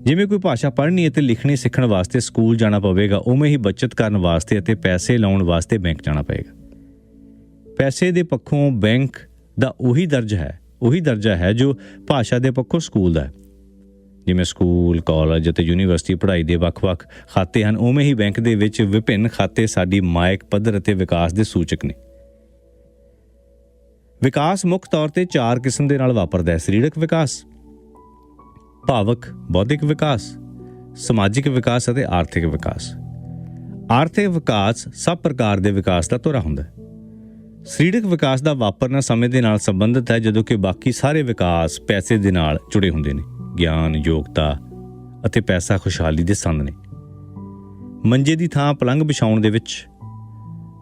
ਜਿਵੇਂ ਕੋਈ ਭਾਸ਼ਾ ਪੜ੍ਹਨੀ ਅਤੇ ਲਿਖਣੀ ਸਿੱਖਣ ਵਾਸਤੇ ਸਕੂਲ ਜਾਣਾ ਪਵੇਗਾ, ਉਵੇਂ ਹੀ ਬਚਤ ਕਰਨ ਵਾਸਤੇ ਅਤੇ ਪੈਸੇ ਲਾਉਣ ਵਾਸਤੇ ਬੈਂਕ ਜਾਣਾ ਪਵੇਗਾ। ਪੈਸੇ ਦੇ ਪੱਖੋਂ ਬੈਂਕ ਦਾ ਉਹੀ ਦਰਜ ਹੈ, ਉਹੀ ਦਰਜਾ ਹੈ ਜੋ ਭਾਸ਼ਾ ਦੇ ਪੱਖੋਂ ਸਕੂਲ ਦਾ ਹੈ। ਜਿਵੇਂ ਸਕੂਲ, ਕਾਲਜ ਅਤੇ ਯੂਨੀਵਰਸਿਟੀ ਪੜ੍ਹਾਈ ਦੇ ਵੱਖ-ਵੱਖ ਖਾਤੇ ਹਨ, ਉਵੇਂ ਹੀ ਬੈਂਕ ਦੇ ਵਿੱਚ ਵਿਭਿੰਨ ਖਾਤੇ ਸਾਡੀ ਮਾਇਕ ਪੱਧਰ ਅਤੇ ਵਿਕਾਸ ਦੇ ਸੂਚਕ ਨੇ। ਵਿਕਾਸ ਮੁੱਖ ਤੌਰ ਤੇ ਚਾਰ ਕਿਸਮ ਦੇ ਨਾਲ ਵਾਪਰਦਾ ਹੈ, ਸਰੀਰਕ ਵਿਕਾਸ, ਭਾਵਕ, ਬੌਧਿਕ ਵਿਕਾਸ, ਸਮਾਜਿਕ ਵਿਕਾਸ ਅਤੇ ਆਰਥਿਕ ਵਿਕਾਸ। ਆਰਥਿਕ ਵਿਕਾਸ ਸਭ ਪ੍ਰਕਾਰ ਦੇ ਵਿਕਾਸ ਦਾ ਧੁਰਾ ਹੁੰਦਾ ਹੈ। ਸਰੀਰਕ ਵਿਕਾਸ ਦਾ ਵਾਪਰਨਾ ਸਮੇਂ ਦੇ ਨਾਲ ਸੰਬੰਧਿਤ ਹੈ, ਜਦੋਂ ਕਿ ਬਾਕੀ ਸਾਰੇ ਵਿਕਾਸ ਪੈਸੇ ਦੇ ਨਾਲ ਜੁੜੇ ਹੁੰਦੇ ਨੇ। ਗਿਆਨ, ਯੋਗਤਾ ਅਤੇ ਪੈਸਾ ਖੁਸ਼ਹਾਲੀ ਦੇ ਸੰਦ ਨੇ। ਮੰਜੇ ਦੀ ਥਾਂ ਪਲੰਘ ਵਿਛਾਉਣ ਦੇ ਵਿੱਚ,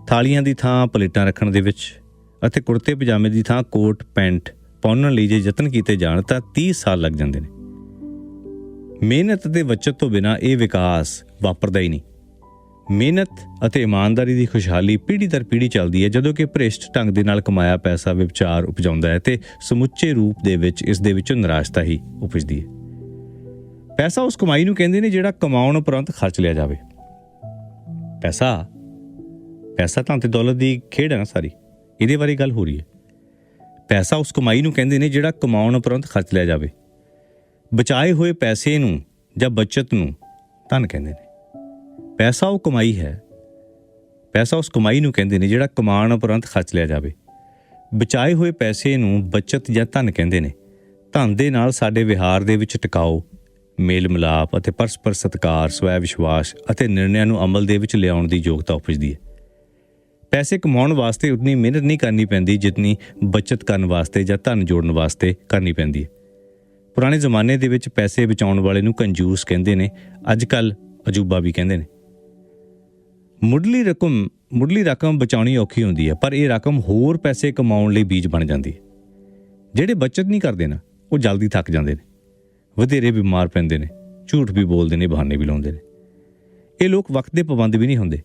ਥਾਲੀਆਂ ਦੀ ਥਾਂ ਪਲੇਟਾਂ ਰੱਖਣ ਦੇ ਵਿੱਚ ਅਤੇ ਕੁੜਤੇ ਪਜਾਮੇ ਦੀ ਥਾਂ ਕੋਟ, ਪੈਂਟ ਪਾਉਣ ਲਈ ਜੇ ਯਤਨ ਕੀਤੇ ਜਾਣ ਤਾਂ 30 ਸਾਲ ਲੱਗ ਜਾਂਦੇ ਨੇ। ਮਿਹਨਤ ਤੇ ਬਚਤ ਤੋਂ ਬਿਨਾ ਇਹ ਵਿਕਾਸ ਵਾਪਰਦਾ ਹੀ ਨਹੀਂ। ਮਿਹਨਤ ਅਤੇ ਇਮਾਨਦਾਰੀ ਦੀ ਖੁਸ਼ਹਾਲੀ ਪੀੜ੍ਹੀ ਦਰ ਪੀੜ੍ਹੀ ਚੱਲਦੀ ਹੈ, ਜਦੋਂ ਕਿ ਭ੍ਰਿਸ਼ਟ ਢੰਗ ਦੇ ਨਾਲ ਕਮਾਇਆ ਪੈਸਾ ਵਿਚਾਰ ਉਪਜਾਉਂਦਾ ਹੈ ਤੇ ਸਮੁੱਚੇ ਰੂਪ ਦੇ ਵਿੱਚ ਇਸ ਦੇ ਵਿੱਚੋਂ ਨਿਰਾਸ਼ਤਾ ਹੀ ਉਪਜਦੀ ਹੈ। ਪੈਸਾ ਉਸ ਕਮਾਈ ਨੂੰ ਕਹਿੰਦੇ ਨੇ ਜਿਹੜਾ ਕਮਾਉਣ ਉਪਰੰਤ ਖਰਚ ਲਿਆ ਜਾਵੇ। ਪੈਸਾ ਪੈਸਾ ਤਾਂ ਤੇ ਦੌਲਤ ਦੀ ਖੇਡ ਹੈ ਨਾ ਸਾਰੀ, ਇਹਦੇ ਬਾਰੇ ਗੱਲ ਹੋ ਰਹੀ ਹੈ। ਪੈਸਾ ਉਸ ਕਮਾਈ ਨੂੰ ਕਹਿੰਦੇ ਨੇ ਜਿਹੜਾ ਕਮਾਉਣ ਉਪਰੰਤ ਖਰਚ ਲਿਆ ਜਾਵੇ। ਬਚਾਏ ਹੋਏ ਪੈਸੇ ਨੂੰ ਜਾਂ ਬਚਤ ਨੂੰ ਧਨ ਕਹਿੰਦੇ ਨੇ। ਪੈਸਾ ਉਹ ਕਮਾਈ ਹੈ। ਪੈਸਾ ਉਸ ਕਮਾਈ ਨੂੰ ਕਹਿੰਦੇ ਨੇ ਜਿਹੜਾ ਕਮਾਉਣ ਉਪਰੰਤ ਖਰਚ ਲਿਆ ਜਾਵੇ। ਬਚਾਏ ਹੋਏ ਪੈਸੇ ਨੂੰ ਬਚਤ ਜਾਂ ਧਨ ਕਹਿੰਦੇ ਨੇ। ਧਨ ਦੇ ਨਾਲ ਸਾਡੇ ਵਿਹਾਰ ਦੇ ਵਿੱਚ ਟਿਕਾਓ। ਮੇਲ ਮਿਲਾਪ ਅਤੇ ਪਰਸਪਰ ਸਤਿਕਾਰ, ਸਵੈ ਵਿਸ਼ਵਾਸ ਅਤੇ ਨਿਰਣਿਆਂ ਨੂੰ ਅਮਲ ਦੇ ਵਿੱਚ ਲਿਆਉਣ ਦੀ ਯੋਗਤਾ ਉਪਜਦੀ ਹੈ। ਪੈਸੇ ਕਮਾਉਣ ਵਾਸਤੇ ਉਤਨੀ ਮਿਹਨਤ ਨਹੀਂ ਕਰਨੀ ਪੈਂਦੀ ਜਿਤਨੀ ਬਚਤ ਕਰਨ ਵਾਸਤੇ ਜਾਂ ਧਨ ਜੋੜਨ ਵਾਸਤੇ ਕਰਨੀ ਪੈਂਦੀ ਹੈ। ਪੁਰਾਣੇ ਜ਼ਮਾਨੇ ਦੇ ਵਿੱਚ ਪੈਸੇ ਬਚਾਉਣ ਵਾਲੇ ਨੂੰ ਕੰਜੂਸ ਕਹਿੰਦੇ ਨੇ। ਅੱਜ ਕੱਲ ਅਜੂਬਾ ਵੀ ਕਹਿੰਦੇ ਨੇ। ਮੁੱਢਲੀ ਰਕਮ ਮੁੱਢਲੀ ਰਕਮ ਬਚਾਉਣੀ ਔਖੀ ਹੁੰਦੀ ਹੈ, ਪਰ ਇਹ ਰਕਮ ਹੋਰ ਪੈਸੇ ਕਮਾਉਣ ਲਈ ਬੀਜ ਬਣ ਜਾਂਦੀ ਹੈ। ਜਿਹੜੇ ਬਚਤ ਨਹੀਂ ਕਰਦੇ ਨਾ, ਉਹ ਜਲਦੀ ਥੱਕ ਜਾਂਦੇ ਨੇ, ਵਧੇਰੇ ਬਿਮਾਰ ਪੈਂਦੇ ਨੇ, ਝੂਠ ਵੀ ਬੋਲਦੇ ਨੇ, ਬਹਾਨੇ ਵੀ ਲਾਉਂਦੇ ਨੇ। ਇਹ ਲੋਕ ਵਕਤ ਦੇ ਪਾਬੰਦ ਵੀ ਨਹੀਂ ਹੁੰਦੇ।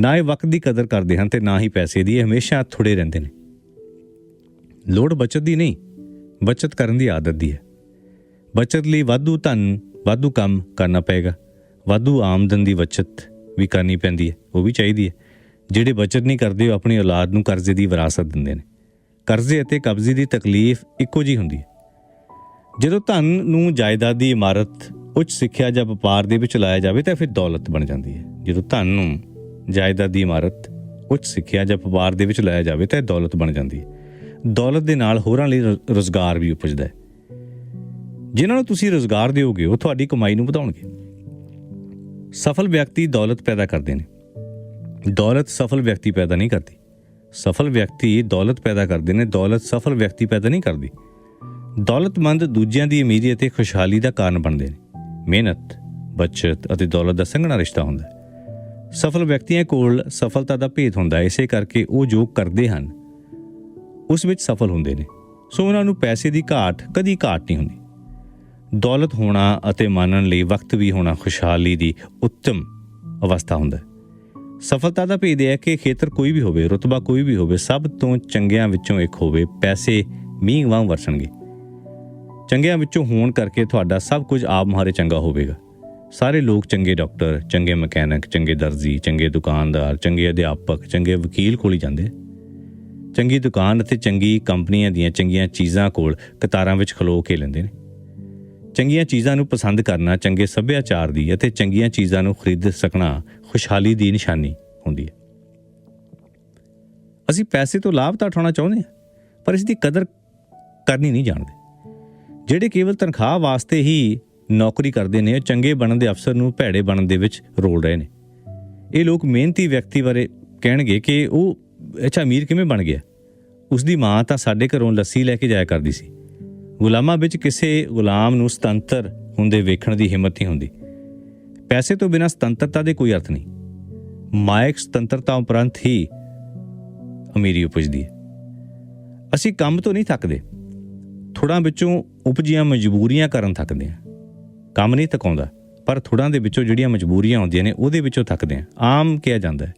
ਨਾ ਇਹ ਵਕਤ ਦੀ ਕਦਰ ਕਰਦੇ ਹਨ ਤੇ ਨਾ ਹੀ ਪੈਸੇ ਦੀ, ਇਹ ਹਮੇਸ਼ਾ ਥੁੜੇ ਰਹਿੰਦੇ ਨੇ। ਲੋੜ ਬਚਤ ਦੀ ਨਹੀਂ, ਬਚਤ ਕਰਨ ਦੀ ਆਦਤ ਦੀ ਹੈ। ਬਚਤ ਲਈ ਵਾਧੂ ਧਨ, ਵਾਧੂ ਕੰਮ ਕਰਨਾ ਪਏਗਾ, ਵਾਧੂ ਆਮਦਨ ਦੀ ਬਚਤ ਵੀ ਕਰਨੀ ਪੈਂਦੀ ਹੈ, ਉਹ ਵੀ ਚਾਹੀਦੀ ਹੈ। ਜਿਹੜੇ ਬਚਤ ਨਹੀਂ ਕਰਦੇ, ਉਹ ਆਪਣੀ ਔਲਾਦ ਨੂੰ ਕਰਜ਼ੇ ਦੀ ਵਿਰਾਸਤ ਦਿੰਦੇ ਨੇ। ਕਰਜ਼ੇ ਅਤੇ ਕਬਜ਼ੇ ਦੀ ਤਕਲੀਫ ਇੱਕੋ ਜੀ ਹੁੰਦੀ ਹੈ। ਜਦੋਂ ਧਨ ਨੂੰ ਜਾਇਦਾਦ ਦੀ ਇਮਾਰਤ, ਉੱਚ ਸਿੱਖਿਆ ਜਾਂ ਵਪਾਰ ਦੇ ਵਿੱਚ ਲਾਇਆ ਜਾਵੇ, ਤਾਂ ਫਿਰ ਦੌਲਤ ਬਣ ਜਾਂਦੀ ਹੈ। ਜਦੋਂ ਧਨ ਨੂੰ ਜਾਇਦਾਦ ਦੀ ਇਮਾਰਤ, ਉੱਚ ਸਿੱਖਿਆ ਜਾਂ ਵਪਾਰ ਦੇ ਵਿੱਚ ਲਾਇਆ ਜਾਵੇ, ਤਾਂ ਇਹ ਦੌਲਤ ਬਣ ਜਾਂਦੀ ਹੈ। ਦੌਲਤ ਦੇ ਨਾਲ ਹੋਰਾਂ ਲਈ ਰੁ- ਰੁਜ਼ਗਾਰ ਵੀ ਉਪਜਦਾ ਹੈ। ਜਿਨ੍ਹਾਂ ਨੂੰ ਤੁਸੀਂ ਰੁਜ਼ਗਾਰ ਦਿਓਗੇ, ਉਹ ਤੁਹਾਡੀ ਕਮਾਈ ਨੂੰ ਵਧਾਉਣਗੇ। ਸਫਲ ਵਿਅਕਤੀ ਦੌਲਤ ਪੈਦਾ ਕਰਦੇ ਨੇ। ਦੌਲਤ ਸਫਲ ਵਿਅਕਤੀ ਪੈਦਾ ਨਹੀਂ ਕਰਦੀ। ਸਫਲ ਵਿਅਕਤੀ ਦੌਲਤ ਪੈਦਾ ਕਰਦੇ ਨੇ, ਦੌਲਤ ਸਫਲ ਵਿਅਕਤੀ ਪੈਦਾ ਨਹੀਂ ਕਰਦੀ। ਦੌਲਤਮੰਦ ਦੂਜਿਆਂ ਦੀ ਅਮੀਰੀ ਅਤੇ ਖੁਸ਼ਹਾਲੀ ਦਾ ਕਾਰਨ ਬਣਦੇ ਨੇ। ਮਿਹਨਤ, ਬਚਤ ਅਤੇ ਦੌਲਤ ਦਾ ਸੰਘਣਾ ਰਿਸ਼ਤਾ ਹੁੰਦਾ ਹੈ। ਸਫਲ ਵਿਅਕਤੀਆਂ ਕੋਲ ਸਫਲਤਾ ਦਾ ਭੇਦ ਹੁੰਦਾ ਹੈ, ਇਸੇ ਕਰਕੇ ਉਹ ਜੋ ਕਰਦੇ ਹਨ, ਉਸ ਵਿੱਚ ਸਫਲ ਹੁੰਦੇ ਨੇ। ਸੋ ਉਹਨਾਂ ਨੂੰ ਪੈਸੇ ਦੀ ਘਾਟ ਕਦੀ ਘਾਟ ਨਹੀਂ ਹੁੰਦੀ। ਦੌਲਤ ਹੋਣਾ ਅਤੇ ਮਾਨਣ ਲਈ ਵਕਤ ਵੀ ਹੋਣਾ ਖੁਸ਼ਹਾਲੀ ਦੀ ਉੱਤਮ ਅਵਸਥਾ ਹੁੰਦਾ ਹੈ। ਸਫਲਤਾ ਦਾ ਭੇਦ ਇਹ ਹੈ ਕਿ ਖੇਤਰ ਕੋਈ ਵੀ ਹੋਵੇ, ਰੁਤਬਾ ਕੋਈ ਵੀ ਹੋਵੇ, ਸਭ ਤੋਂ ਚੰਗਿਆਂ ਵਿੱਚੋਂ ਇੱਕ ਹੋਵੇ, ਪੈਸੇ ਮੀਂਹ ਵਾਂਗ ਵਰਸਣਗੇ। ਚੰਗਿਆਂ ਵਿੱਚੋਂ ਹੋਣ ਕਰਕੇ ਤੁਹਾਡਾ ਸਭ ਕੁਝ ਆਪ ਮੁਹਾਰੇ ਚੰਗਾ ਹੋਵੇਗਾ। ਸਾਰੇ ਲੋਕ ਚੰਗੇ ਡਾਕਟਰ, ਚੰਗੇ ਮਕੈਨਿਕ, ਚੰਗੇ ਦਰਜੀ, ਚੰਗੇ ਦੁਕਾਨਦਾਰ, ਚੰਗੇ ਅਧਿਆਪਕ, ਚੰਗੇ ਵਕੀਲ ਕੋਲ ਹੀ ਜਾਂਦੇ ਚੰਗੀ ਦੁਕਾਨ ਅਤੇ ਚੰਗੀ ਕੰਪਨੀਆਂ ਦੀਆਂ ਚੰਗੀਆਂ ਚੀਜ਼ਾਂ ਕੋਲ ਕਤਾਰਾਂ ਵਿੱਚ ਖਲੋ ਕੇ ਲੈਂਦੇ ਨੇ। ਚੰਗੀਆਂ ਚੀਜ਼ਾਂ ਨੂੰ ਪਸੰਦ ਕਰਨਾ ਚੰਗੇ ਸੱਭਿਆਚਾਰ ਦੀ ਅਤੇ ਚੰਗੀਆਂ ਚੀਜ਼ਾਂ ਨੂੰ ਖਰੀਦ ਸਕਣਾ ਖੁਸ਼ਹਾਲੀ ਦੀ ਨਿਸ਼ਾਨੀ ਹੁੰਦੀ ਹੈ। ਅਸੀਂ ਪੈਸੇ ਤੋਂ ਲਾਭ ਤਾਂ ਉਠਾਉਣਾ ਚਾਹੁੰਦੇ ਹਾਂ, ਪਰ ਇਸ ਦੀ ਕਦਰ ਕਰਨੀ ਨਹੀਂ ਜਾਣਦੇ। ਜਿਹੜੇ ਕੇਵਲ ਤਨਖਾਹ ਵਾਸਤੇ ਹੀ ਨੌਕਰੀ ਕਰਦੇ ਨੇ, ਉਹ ਚੰਗੇ ਬਣਨ ਦੇ ਅਫਸਰ ਨੂੰ ਭੈੜੇ ਬਣਨ ਦੇ ਵਿੱਚ ਰੋਲ ਰਹੇ ਨੇ। ਇਹ ਲੋਕ ਮਿਹਨਤੀ ਵਿਅਕਤੀ ਬਾਰੇ ਕਹਿਣਗੇ ਕਿ ਉਹ, ਅੱਛਾ ਅਮੀਰ ਕਿਵੇਂ ਬਣ ਗਿਆ? ਉਸ ਦੀ ਮਾਂ ਤਾਂ ਸਾਡੇ ਘਰੋਂ ਲੱਸੀ ਲੈ ਕੇ ਜਾਇਆ ਕਰਦੀ ਸੀ। ਗੁਲਾਮਾਂ ਵਿੱਚ ਕਿਸੇ ਗੁਲਾਮ ਨੂੰ ਸੁਤੰਤਰ ਹੁੰਦੇ ਵੇਖਣ ਦੀ ਹਿੰਮਤ ਨਹੀਂ ਹੁੰਦੀ। ਪੈਸੇ ਤੋਂ ਬਿਨਾਂ ਸੁਤੰਤਰਤਾ ਦੇ ਕੋਈ ਅਰਥ ਨਹੀਂ। ਮਾਇਕ ਸੁਤੰਤਰਤਾ ਉਪਰੰਤ ਹੀ ਅਮੀਰੀ ਉਪਜਦੀ ਹੈ। ਅਸੀਂ ਕੰਮ ਤੋਂ ਨਹੀਂ ਥੱਕਦੇ। ਥੋੜਾਂ ਵਿੱਚੋਂ ਉਪਜੀਆਂ ਮਜਬੂਰੀਆਂ ਕਰਨ ਥੱਕਦੇ ਹਾਂ। ਕੰਮ ਨਹੀਂ ਥਕਾਉਂਦਾ, ਪਰ ਥੋੜਾਂ ਦੇ ਵਿੱਚੋਂ ਜਿਹੜੀਆਂ ਮਜਬੂਰੀਆਂ ਆਉਂਦੀਆਂ ਨੇ, ਉਹਦੇ ਵਿੱਚੋਂ ਥੱਕਦੇ ਹਾਂ। ਆਮ ਕਿਹਾ ਜਾਂਦਾ ਹੈ।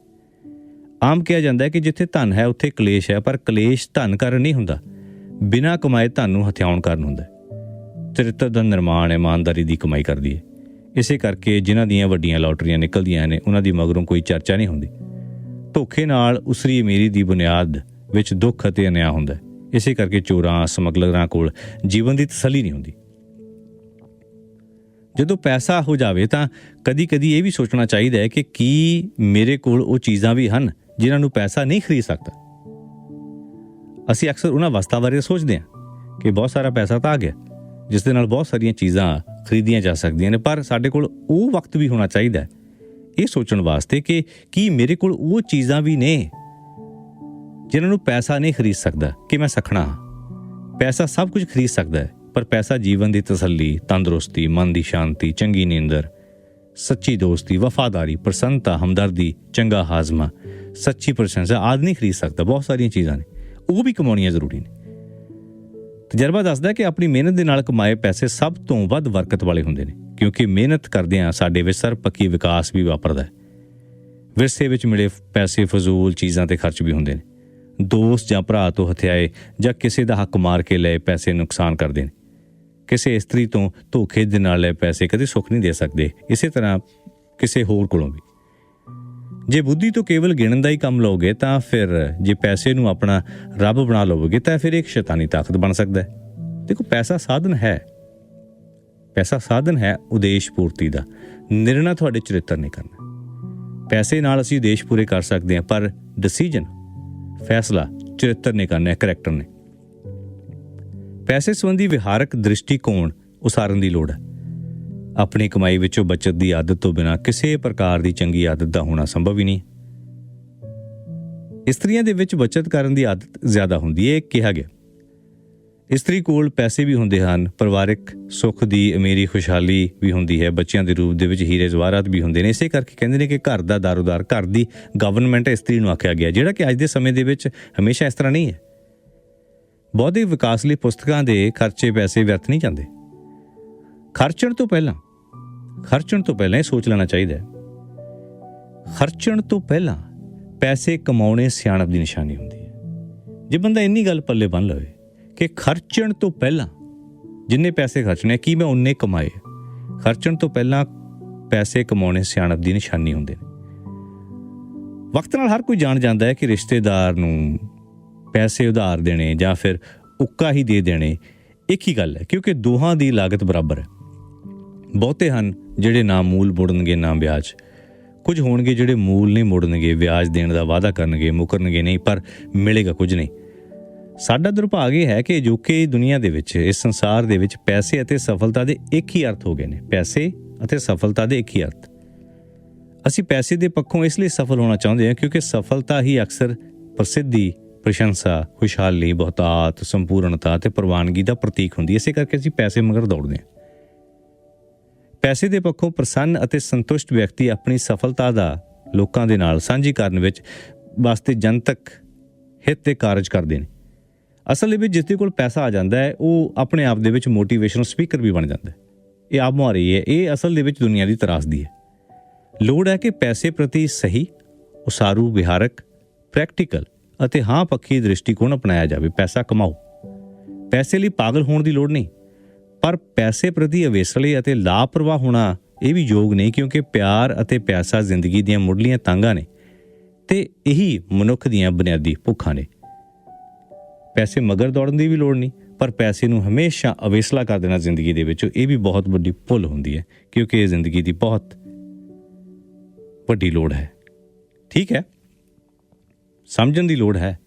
ਆਮ ਕਿਹਾ ਜਾਂਦਾ ਹੈ ਕਿ ਜਿੱਥੇ ਧਨ ਹੈ, ਉੱਥੇ ਕਲੇਸ਼ ਹੈ, ਪਰ ਕਲੇਸ਼ ਧਨ ਕਾਰਨ ਨਹੀਂ ਹੁੰਦਾ। ਬਿਨਾਂ ਕਮਾਏ ਧਨ ਨੂੰ ਹਥਿਆਉਣ ਕਾਰਨ ਹੁੰਦਾ ਹੈ। ਚਰਿੱਤਰ ਦਾ ਨਿਰਮਾਣ ਇਮਾਨਦਾਰੀ ਦੀ ਕਮਾਈ ਕਰਦੀ ਹੈ। ਇਸੇ ਕਰਕੇ ਜਿਨ੍ਹਾਂ ਦੀਆਂ ਵੱਡੀਆਂ ਲਾਟਰੀਆਂ ਨਿਕਲਦੀਆਂ ਨੇ, ਉਹਨਾਂ ਦੀ ਮਗਰੋਂ ਕੋਈ ਚਰਚਾ ਨਹੀਂ ਹੁੰਦੀ। ਧੋਖੇ ਨਾਲ ਉਸਰੀ ਅਮੀਰੀ ਦੀ ਬੁਨਿਆਦ ਵਿੱਚ ਦੁੱਖ ਅਤੇ ਅਨਿਆ ਹੁੰਦਾ ਇਸੇ ਕਰਕੇ ਚੋਰਾਂ, ਸਮਗਲਰਾਂ ਕੋਲ ਜੀਵਨ ਦੀ ਤਸੱਲੀ ਨਹੀਂ ਹੁੰਦੀ। ਜਦੋਂ ਪੈਸਾ ਹੋ ਜਾਵੇ ਤਾਂ ਕਦੀ-ਕਦੀ ਇਹ ਵੀ ਸੋਚਣਾ ਚਾਹੀਦਾ ਹੈ ਕਿ ਕੀ ਮੇਰੇ ਕੋਲ ਉਹ ਚੀਜ਼ਾਂ ਵੀ ਹਨ ਜਿਨ੍ਹਾਂ ਨੂੰ ਪੈਸਾ ਨਹੀਂ ਖਰੀਦ ਸਕਦਾ। ਅਸੀਂ ਅਕਸਰ ਉਹਨਾਂ ਵਸਤਾਂ ਬਾਰੇ ਸੋਚਦੇ ਹਾਂ ਕਿ ਬਹੁਤ ਸਾਰਾ ਪੈਸਾ ਤਾਂ ਆ ਗਿਆ, ਜਿਸ ਦੇ ਨਾਲ ਬਹੁਤ ਸਾਰੀਆਂ ਚੀਜ਼ਾਂ ਖਰੀਦੀਆਂ ਜਾ ਸਕਦੀਆਂ ਨੇ, ਪਰ ਸਾਡੇ ਕੋਲ ਉਹ ਵਕਤ ਵੀ ਹੋਣਾ ਚਾਹੀਦਾ ਹੈ ਇਹ ਸੋਚਣ ਵਾਸਤੇ ਕਿ ਕੀ ਮੇਰੇ ਕੋਲ ਉਹ ਚੀਜ਼ਾਂ ਵੀ ਨੇ ਜਿਨ੍ਹਾਂ ਨੂੰ ਪੈਸਾ ਨਹੀਂ ਖਰੀਦ ਸਕਦਾ, ਕਿ ਮੈਂ ਸਖਣਾ ਹਾਂ। ਪੈਸਾ ਸਭ ਕੁਝ ਖਰੀਦ ਸਕਦਾ ਹੈ, ਪਰ ਪੈਸਾ ਜੀਵਨ ਦੀ ਤਸੱਲੀ, ਤੰਦਰੁਸਤੀ, ਮਨ ਦੀ ਸ਼ਾਂਤੀ, ਚੰਗੀ ਨੀਂਦਰ, ਸੱਚੀ ਦੋਸਤੀ, ਵਫਾਦਾਰੀ, ਪ੍ਰਸੰਨਤਾ, ਹਮਦਰਦੀ, ਚੰਗਾ ਹਾਜ਼ਮਾ, ਸੱਚੀ ਪ੍ਰਸ਼ੰਸਾ ਆਦਿ ਨਹੀਂ ਖਰੀਦ ਸਕਦਾ, ਬਹੁਤ ਸਾਰੀਆਂ ਚੀਜ਼ਾਂ ਨੇ ਉਹ ਵੀ ਕਮਾਉਣੀਆਂ ਜ਼ਰੂਰੀ ਨੇ। ਤਜਰਬਾ ਦੱਸਦਾ ਕਿ ਆਪਣੀ ਮਿਹਨਤ ਦੇ ਨਾਲ ਕਮਾਏ ਪੈਸੇ ਸਭ ਤੋਂ ਵੱਧ ਬਰਕਤ ਵਾਲੇ ਹੁੰਦੇ ਨੇ, ਕਿਉਂਕਿ ਮਿਹਨਤ ਕਰਦਿਆਂ ਸਾਡੇ ਵਿੱਚ ਸਰਪੱਕੀ ਵਿਕਾਸ ਵੀ ਵਾਪਰਦਾ ਹੈ। ਵਿਰਸੇ ਵਿੱਚ ਮਿਲੇ ਪੈਸੇ, ਫਜ਼ੂਲ, ਚੀਜ਼ਾਂ ਤੇ ਖਰਚ ਵੀ ਹੁੰਦੇ ਨੇ। ਦੋਸਤ ਜਾਂ ਭਰਾ ਤੋਂ ਹਥਿਆਏ ਜਾਂ ਕਿਸੇ ਦਾ ਹੱਕ ਮਾਰ ਕੇ ਲਏ ਪੈਸੇ ਨੁਕਸਾਨ ਕਰਦੇ ਨੇ। ਕਿਸੇ ਇਸਤਰੀ ਤੋਂ ਧੋਖੇ ਦੇ ਨਾਲ ਲਏ ਪੈਸੇ ਕਦੇ ਸੁੱਖ ਨਹੀਂ ਦੇ ਸਕਦੇ। ਇਸੇ ਤਰ੍ਹਾਂ ਕਿਸੇ ਹੋਰ ਕੋਲੋਂ ਵੀ। ਜੇ ਬੁੱਧੀ ਤੋਂ ਕੇਵਲ ਗਿਣਨ ਦਾ ਹੀ ਕੰਮ ਲਓਗੇ ਤਾਂ ਫਿਰ ਜੇ ਪੈਸੇ ਨੂੰ ਆਪਣਾ ਰੱਬ ਬਣਾ ਲਓਗੇ ਤਾਂ ਫਿਰ ਇੱਕ ਸ਼ੈਤਾਨੀ ਤਾਕਤ ਬਣ ਸਕਦਾ ਹੈ। ਦੇਖੋ, ਪੈਸਾ ਸਾਧਨ ਹੈ। ਪੈਸਾ ਸਾਧਨ ਹੈ ਉਦੇਸ਼ ਪੂਰਤੀ ਦਾ। ਨਿਰਣਾ ਤੁਹਾਡੇ ਚਰਿੱਤਰ ਨੇ ਕਰਨਾ। ਪੈਸੇ ਨਾਲ ਅਸੀਂ ਉਦੇਸ਼ ਪੂਰੇ ਕਰ ਸਕਦੇ ਹਾਂ, ਪਰ ਡਿਸੀਜਨ ਫੈਸਲਾ ਚਰਿੱਤਰ ਨੇ ਕਰਨਾ ਹੈ ਕਰੈਕਟਰ ਨੇ। ਪੈਸੇ ਸੰਬੰਧੀ ਵਿਹਾਰਕ ਦ੍ਰਿਸ਼ਟੀਕੋਣ ਉਸਾਰਨ ਦੀ ਲੋੜ ਹੈ। ਆਪਣੀ ਕਮਾਈ ਵਿੱਚੋਂ ਬਚਤ ਦੀ ਆਦਤ ਤੋਂ ਬਿਨਾ ਕਿਸੇ ਪ੍ਰਕਾਰ ਦੀ ਚੰਗੀ ਆਦਤ ਦਾ ਹੋਣਾ ਸੰਭਵ ਹੀ ਨਹੀਂ। ਇਸਤਰੀਆਂ ਦੇ ਵਿੱਚ ਬਚਤ ਕਰਨ ਦੀ ਆਦਤ ਜ਼ਿਆਦਾ ਹੁੰਦੀ ਹੈ, ਇਹ ਕਿਹਾ ਗਿਆ। ਇਸਤਰੀ ਕੋਲ ਪੈਸੇ ਵੀ ਹੁੰਦੇ ਹਨ, ਪਰਿਵਾਰਿਕ ਸੁੱਖ ਦੀ ਅਮੀਰੀ ਖੁਸ਼ਹਾਲੀ ਵੀ ਹੁੰਦੀ ਹੈ, ਬੱਚਿਆਂ ਦੇ ਰੂਪ ਦੇ ਵਿੱਚ ਹੀਰੇ ਜਵਾਹਰਾਤ ਵੀ ਹੁੰਦੇ ਨੇ। ਇਸੇ ਕਰਕੇ ਕਹਿੰਦੇ ਨੇ ਕਿ ਘਰ ਦਾ ਦਾਰੋਦਾਰ, ਘਰ ਦੀ ਗਵਰਨਮੈਂਟ ਇਸਤਰੀ ਨੂੰ ਆਖਿਆ ਗਿਆ, ਜਿਹੜਾ ਕਿ ਅੱਜ ਦੇ ਸਮੇਂ ਦੇ ਵਿੱਚ ਹਮੇਸ਼ਾ ਇਸ ਤਰ੍ਹਾਂ ਨਹੀਂ ਹੈ। ਬੌਧਿਕ ਵਿਕਾਸ ਲਈ ਪੁਸਤਕਾਂ ਦੇ ਖਰਚੇ ਪੈਸੇ ਵਿਅਰਥ ਨਹੀਂ ਜਾਂਦੇ। ਖਰਚਣ ਤੋਂ ਪਹਿਲਾਂ ਖਰਚਣ ਤੋਂ ਪਹਿਲਾਂ ਇਹ ਸੋਚ ਲੈਣਾ ਚਾਹੀਦਾ ਹੈ। ਖਰਚਣ ਤੋਂ ਪਹਿਲਾਂ ਪੈਸੇ ਕਮਾਉਣੇ ਸਿਆਣਪ ਦੀ ਨਿਸ਼ਾਨੀ ਹੁੰਦੀ ਹੈ। ਜੇ ਬੰਦਾ ਇੰਨੀ ਗੱਲ ਪੱਲੇ ਬੰਨ ਲਵੇ ਕਿ ਖਰਚਣ ਤੋਂ ਪਹਿਲਾਂ ਜਿੰਨੇ ਪੈਸੇ ਖਰਚਣੇ, ਕੀ ਮੈਂ ਉਨੇ ਕਮਾਏ? ਖਰਚਣ ਤੋਂ ਪਹਿਲਾਂ ਪੈਸੇ ਕਮਾਉਣੇ ਸਿਆਣਪ ਦੀ ਨਿਸ਼ਾਨੀ ਹੁੰਦੇ ਨੇ। ਵਕਤ ਨਾਲ ਹਰ ਕੋਈ ਜਾਣ ਜਾਂਦਾ ਹੈ ਕਿ ਰਿਸ਼ਤੇਦਾਰ ਨੂੰ ਪੈਸੇ ਉਧਾਰ ਦੇਣੇ ਜਾਂ ਫਿਰ ਉੱਕਾ ਹੀ ਦੇ ਦੇਣੇ, ਇੱਕ ਹੀ ਗੱਲ ਹੈ, ਕਿਉਂਕਿ ਦੋਹਾਂ ਦੀ ਲਾਗਤ ਬਰਾਬਰ ਹੈ। ਬਹੁਤੇ ਹਨ ਜਿਹੜੇ ਨਾ ਮੂਲ ਮੁੜਨਗੇ, ਨਾ ਵਿਆਜ। ਕੁਝ ਹੋਣਗੇ ਜਿਹੜੇ ਮੂਲ ਨਹੀਂ ਮੁੜਨਗੇ, ਵਿਆਜ ਦੇਣ ਦਾ ਵਾਅਦਾ ਕਰਨਗੇ, ਮੁਕਰਨਗੇ ਨਹੀਂ, ਪਰ ਮਿਲੇਗਾ ਕੁਝ ਨਹੀਂ। ਸਾਡਾ ਦੁਰਭਾਗ ਇਹ ਹੈ ਕਿ ਅਜੋਕੇ ਦੁਨੀਆ ਦੇ ਵਿੱਚ, ਇਸ ਸੰਸਾਰ ਦੇ ਵਿੱਚ ਪੈਸੇ ਅਤੇ ਸਫਲਤਾ ਦੇ ਇੱਕ ਹੀ ਅਰਥ ਹੋ ਗਏ ਨੇ। ਪੈਸੇ ਅਤੇ ਸਫਲਤਾ ਦੇ ਇੱਕ ਹੀ ਅਰਥ। ਅਸੀਂ ਪੈਸੇ ਦੇ ਪੱਖੋਂ ਇਸ ਲਈ ਸਫਲ ਹੋਣਾ ਚਾਹੁੰਦੇ ਹਾਂ ਕਿਉਂਕਿ ਸਫਲਤਾ ਹੀ ਅਕਸਰ ਪ੍ਰਸਿੱਧੀ, ਪ੍ਰਸ਼ੰਸਾ, ਖੁਸ਼ਹਾਲੀ, ਬਹੁਤਾਤ, ਸੰਪੂਰਨਤਾ ਤੇ ਪ੍ਰਵਾਨਗੀ ਦਾ ਪ੍ਰਤੀਕ ਹੁੰਦੀ ਹੈ। ਇਸੇ ਕਰਕੇ ਅਸੀਂ ਪੈਸੇ ਮਗਰ ਦੌੜਦੇ ਹਾਂ। ਪੈਸੇ ਦੇ ਪੱਖੋਂ ਪ੍ਰਸੰਨ ਅਤੇ ਸੰਤੁਸ਼ਟ ਵਿਅਕਤੀ ਆਪਣੀ ਸਫਲਤਾ ਦਾ ਲੋਕਾਂ ਦੇ ਨਾਲ ਸਾਂਝੀ ਕਰਨ ਵਿੱਚ ਵਾਸਤੇ ਜਨਤਕ ਹਿੱਤ ਤੇ ਕਾਰਜ ਕਰਦੇ ਨੇ। ਅਸਲ ਵਿੱਚ ਜਿਸ ਦੇ ਕੋਲ ਪੈਸਾ ਆ ਜਾਂਦਾ ਹੈ, ਉਹ ਆਪਣੇ ਆਪ ਦੇ ਵਿੱਚ ਮੋਟੀਵੇਸ਼ਨਲ ਸਪੀਕਰ ਵੀ ਬਣ ਜਾਂਦਾ ਹੈ। ਇਹ ਆਪ ਮੁਹਾਰੀ ਹੈ, ਇਹ ਅਸਲ ਦੇ ਵਿੱਚ ਦੁਨੀਆ ਦੀ ਤਰਾਸਦੀ ਹੈ। ਲੋੜ ਹੈ ਕਿ ਪੈਸੇ ਪ੍ਰਤੀ ਸਹੀ, ਉਸਾਰੂ, ਵਿਹਾਰਕ ਪ੍ਰੈਕਟੀਕਲ ਅਤੇ ਹਾਂ ਪੱਖੀ ਦ੍ਰਿਸ਼ਟੀਕੋਣ ਅਪਣਾਇਆ ਜਾਵੇ, ਪੈਸਾ ਕਮਾਓ। ਪੈਸੇ ਲਈ ਪਾਗਲ ਹੋਣ ਦੀ ਲੋੜ ਨਹੀਂ। ਪਰ ਪੈਸੇ ਪ੍ਰਤੀ ਅਵੇਸਲੇ ਅਤੇ ਲਾਪਰਵਾਹ ਹੋਣਾ ਇਹ ਵੀ ਯੋਗ ਨਹੀਂ ਕਿਉਂਕਿ ਪਿਆਰ ਅਤੇ ਪਿਆਸਾ ਜ਼ਿੰਦਗੀ ਦੀਆਂ ਮੁੱਢਲੀਆਂ ਤਾਂਗਾਂ ਨੇ ਤੇ ਇਹੀ ਮਨੁੱਖ ਦੀਆਂ ਬੁਨਿਆਦੀ ਭੁੱਖਾਂ ਨੇ। ਪੈਸੇ ਮਗਰ ਦੌੜਨ ਦੀ ਵੀ ਲੋੜ ਨਹੀਂ, ਪਰ ਪੈਸੇ ਨੂੰ ਹਮੇਸ਼ਾ ਅਵੇਸਲਾ ਕਰ ਦੇਣਾ ਜ਼ਿੰਦਗੀ ਦੇ ਵਿੱਚ ਇਹ ਵੀ ਬਹੁਤ ਵੱਡੀ ਭੁੱਲ ਹੁੰਦੀ ਹੈ ਕਿਉਂਕਿ ਇਹ ਜ਼ਿੰਦਗੀ ਦੀ ਬਹੁਤ ਵੱਡੀ ਲੋੜ ਹੈ। ਠੀਕ ਹੈ? ਸਮਝਣ ਦੀ ਲੋੜ ਹੈ।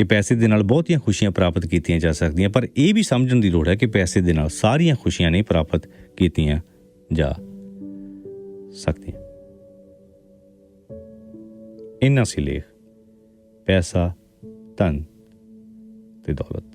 ਕਿ ਪੈਸੇ ਦੇ ਨਾਲ ਬਹੁਤੀਆਂ ਖੁਸ਼ੀਆਂ ਪ੍ਰਾਪਤ ਕੀਤੀਆਂ ਜਾ ਸਕਦੀਆਂ, ਪਰ ਇਹ ਵੀ ਸਮਝਣ ਦੀ ਲੋੜ ਹੈ ਕਿ ਪੈਸੇ ਦੇ ਨਾਲ ਸਾਰੀਆਂ ਖੁਸ਼ੀਆਂ ਨਹੀਂ ਪ੍ਰਾਪਤ ਕੀਤੀਆਂ ਜਾ ਸਕਦੀਆਂ। ਇਨ੍ਹਾਂ ਸੀ ਲੇਖ, ਪੈਸਾ, ਧਨ ਤੇ ਦੌਲਤ।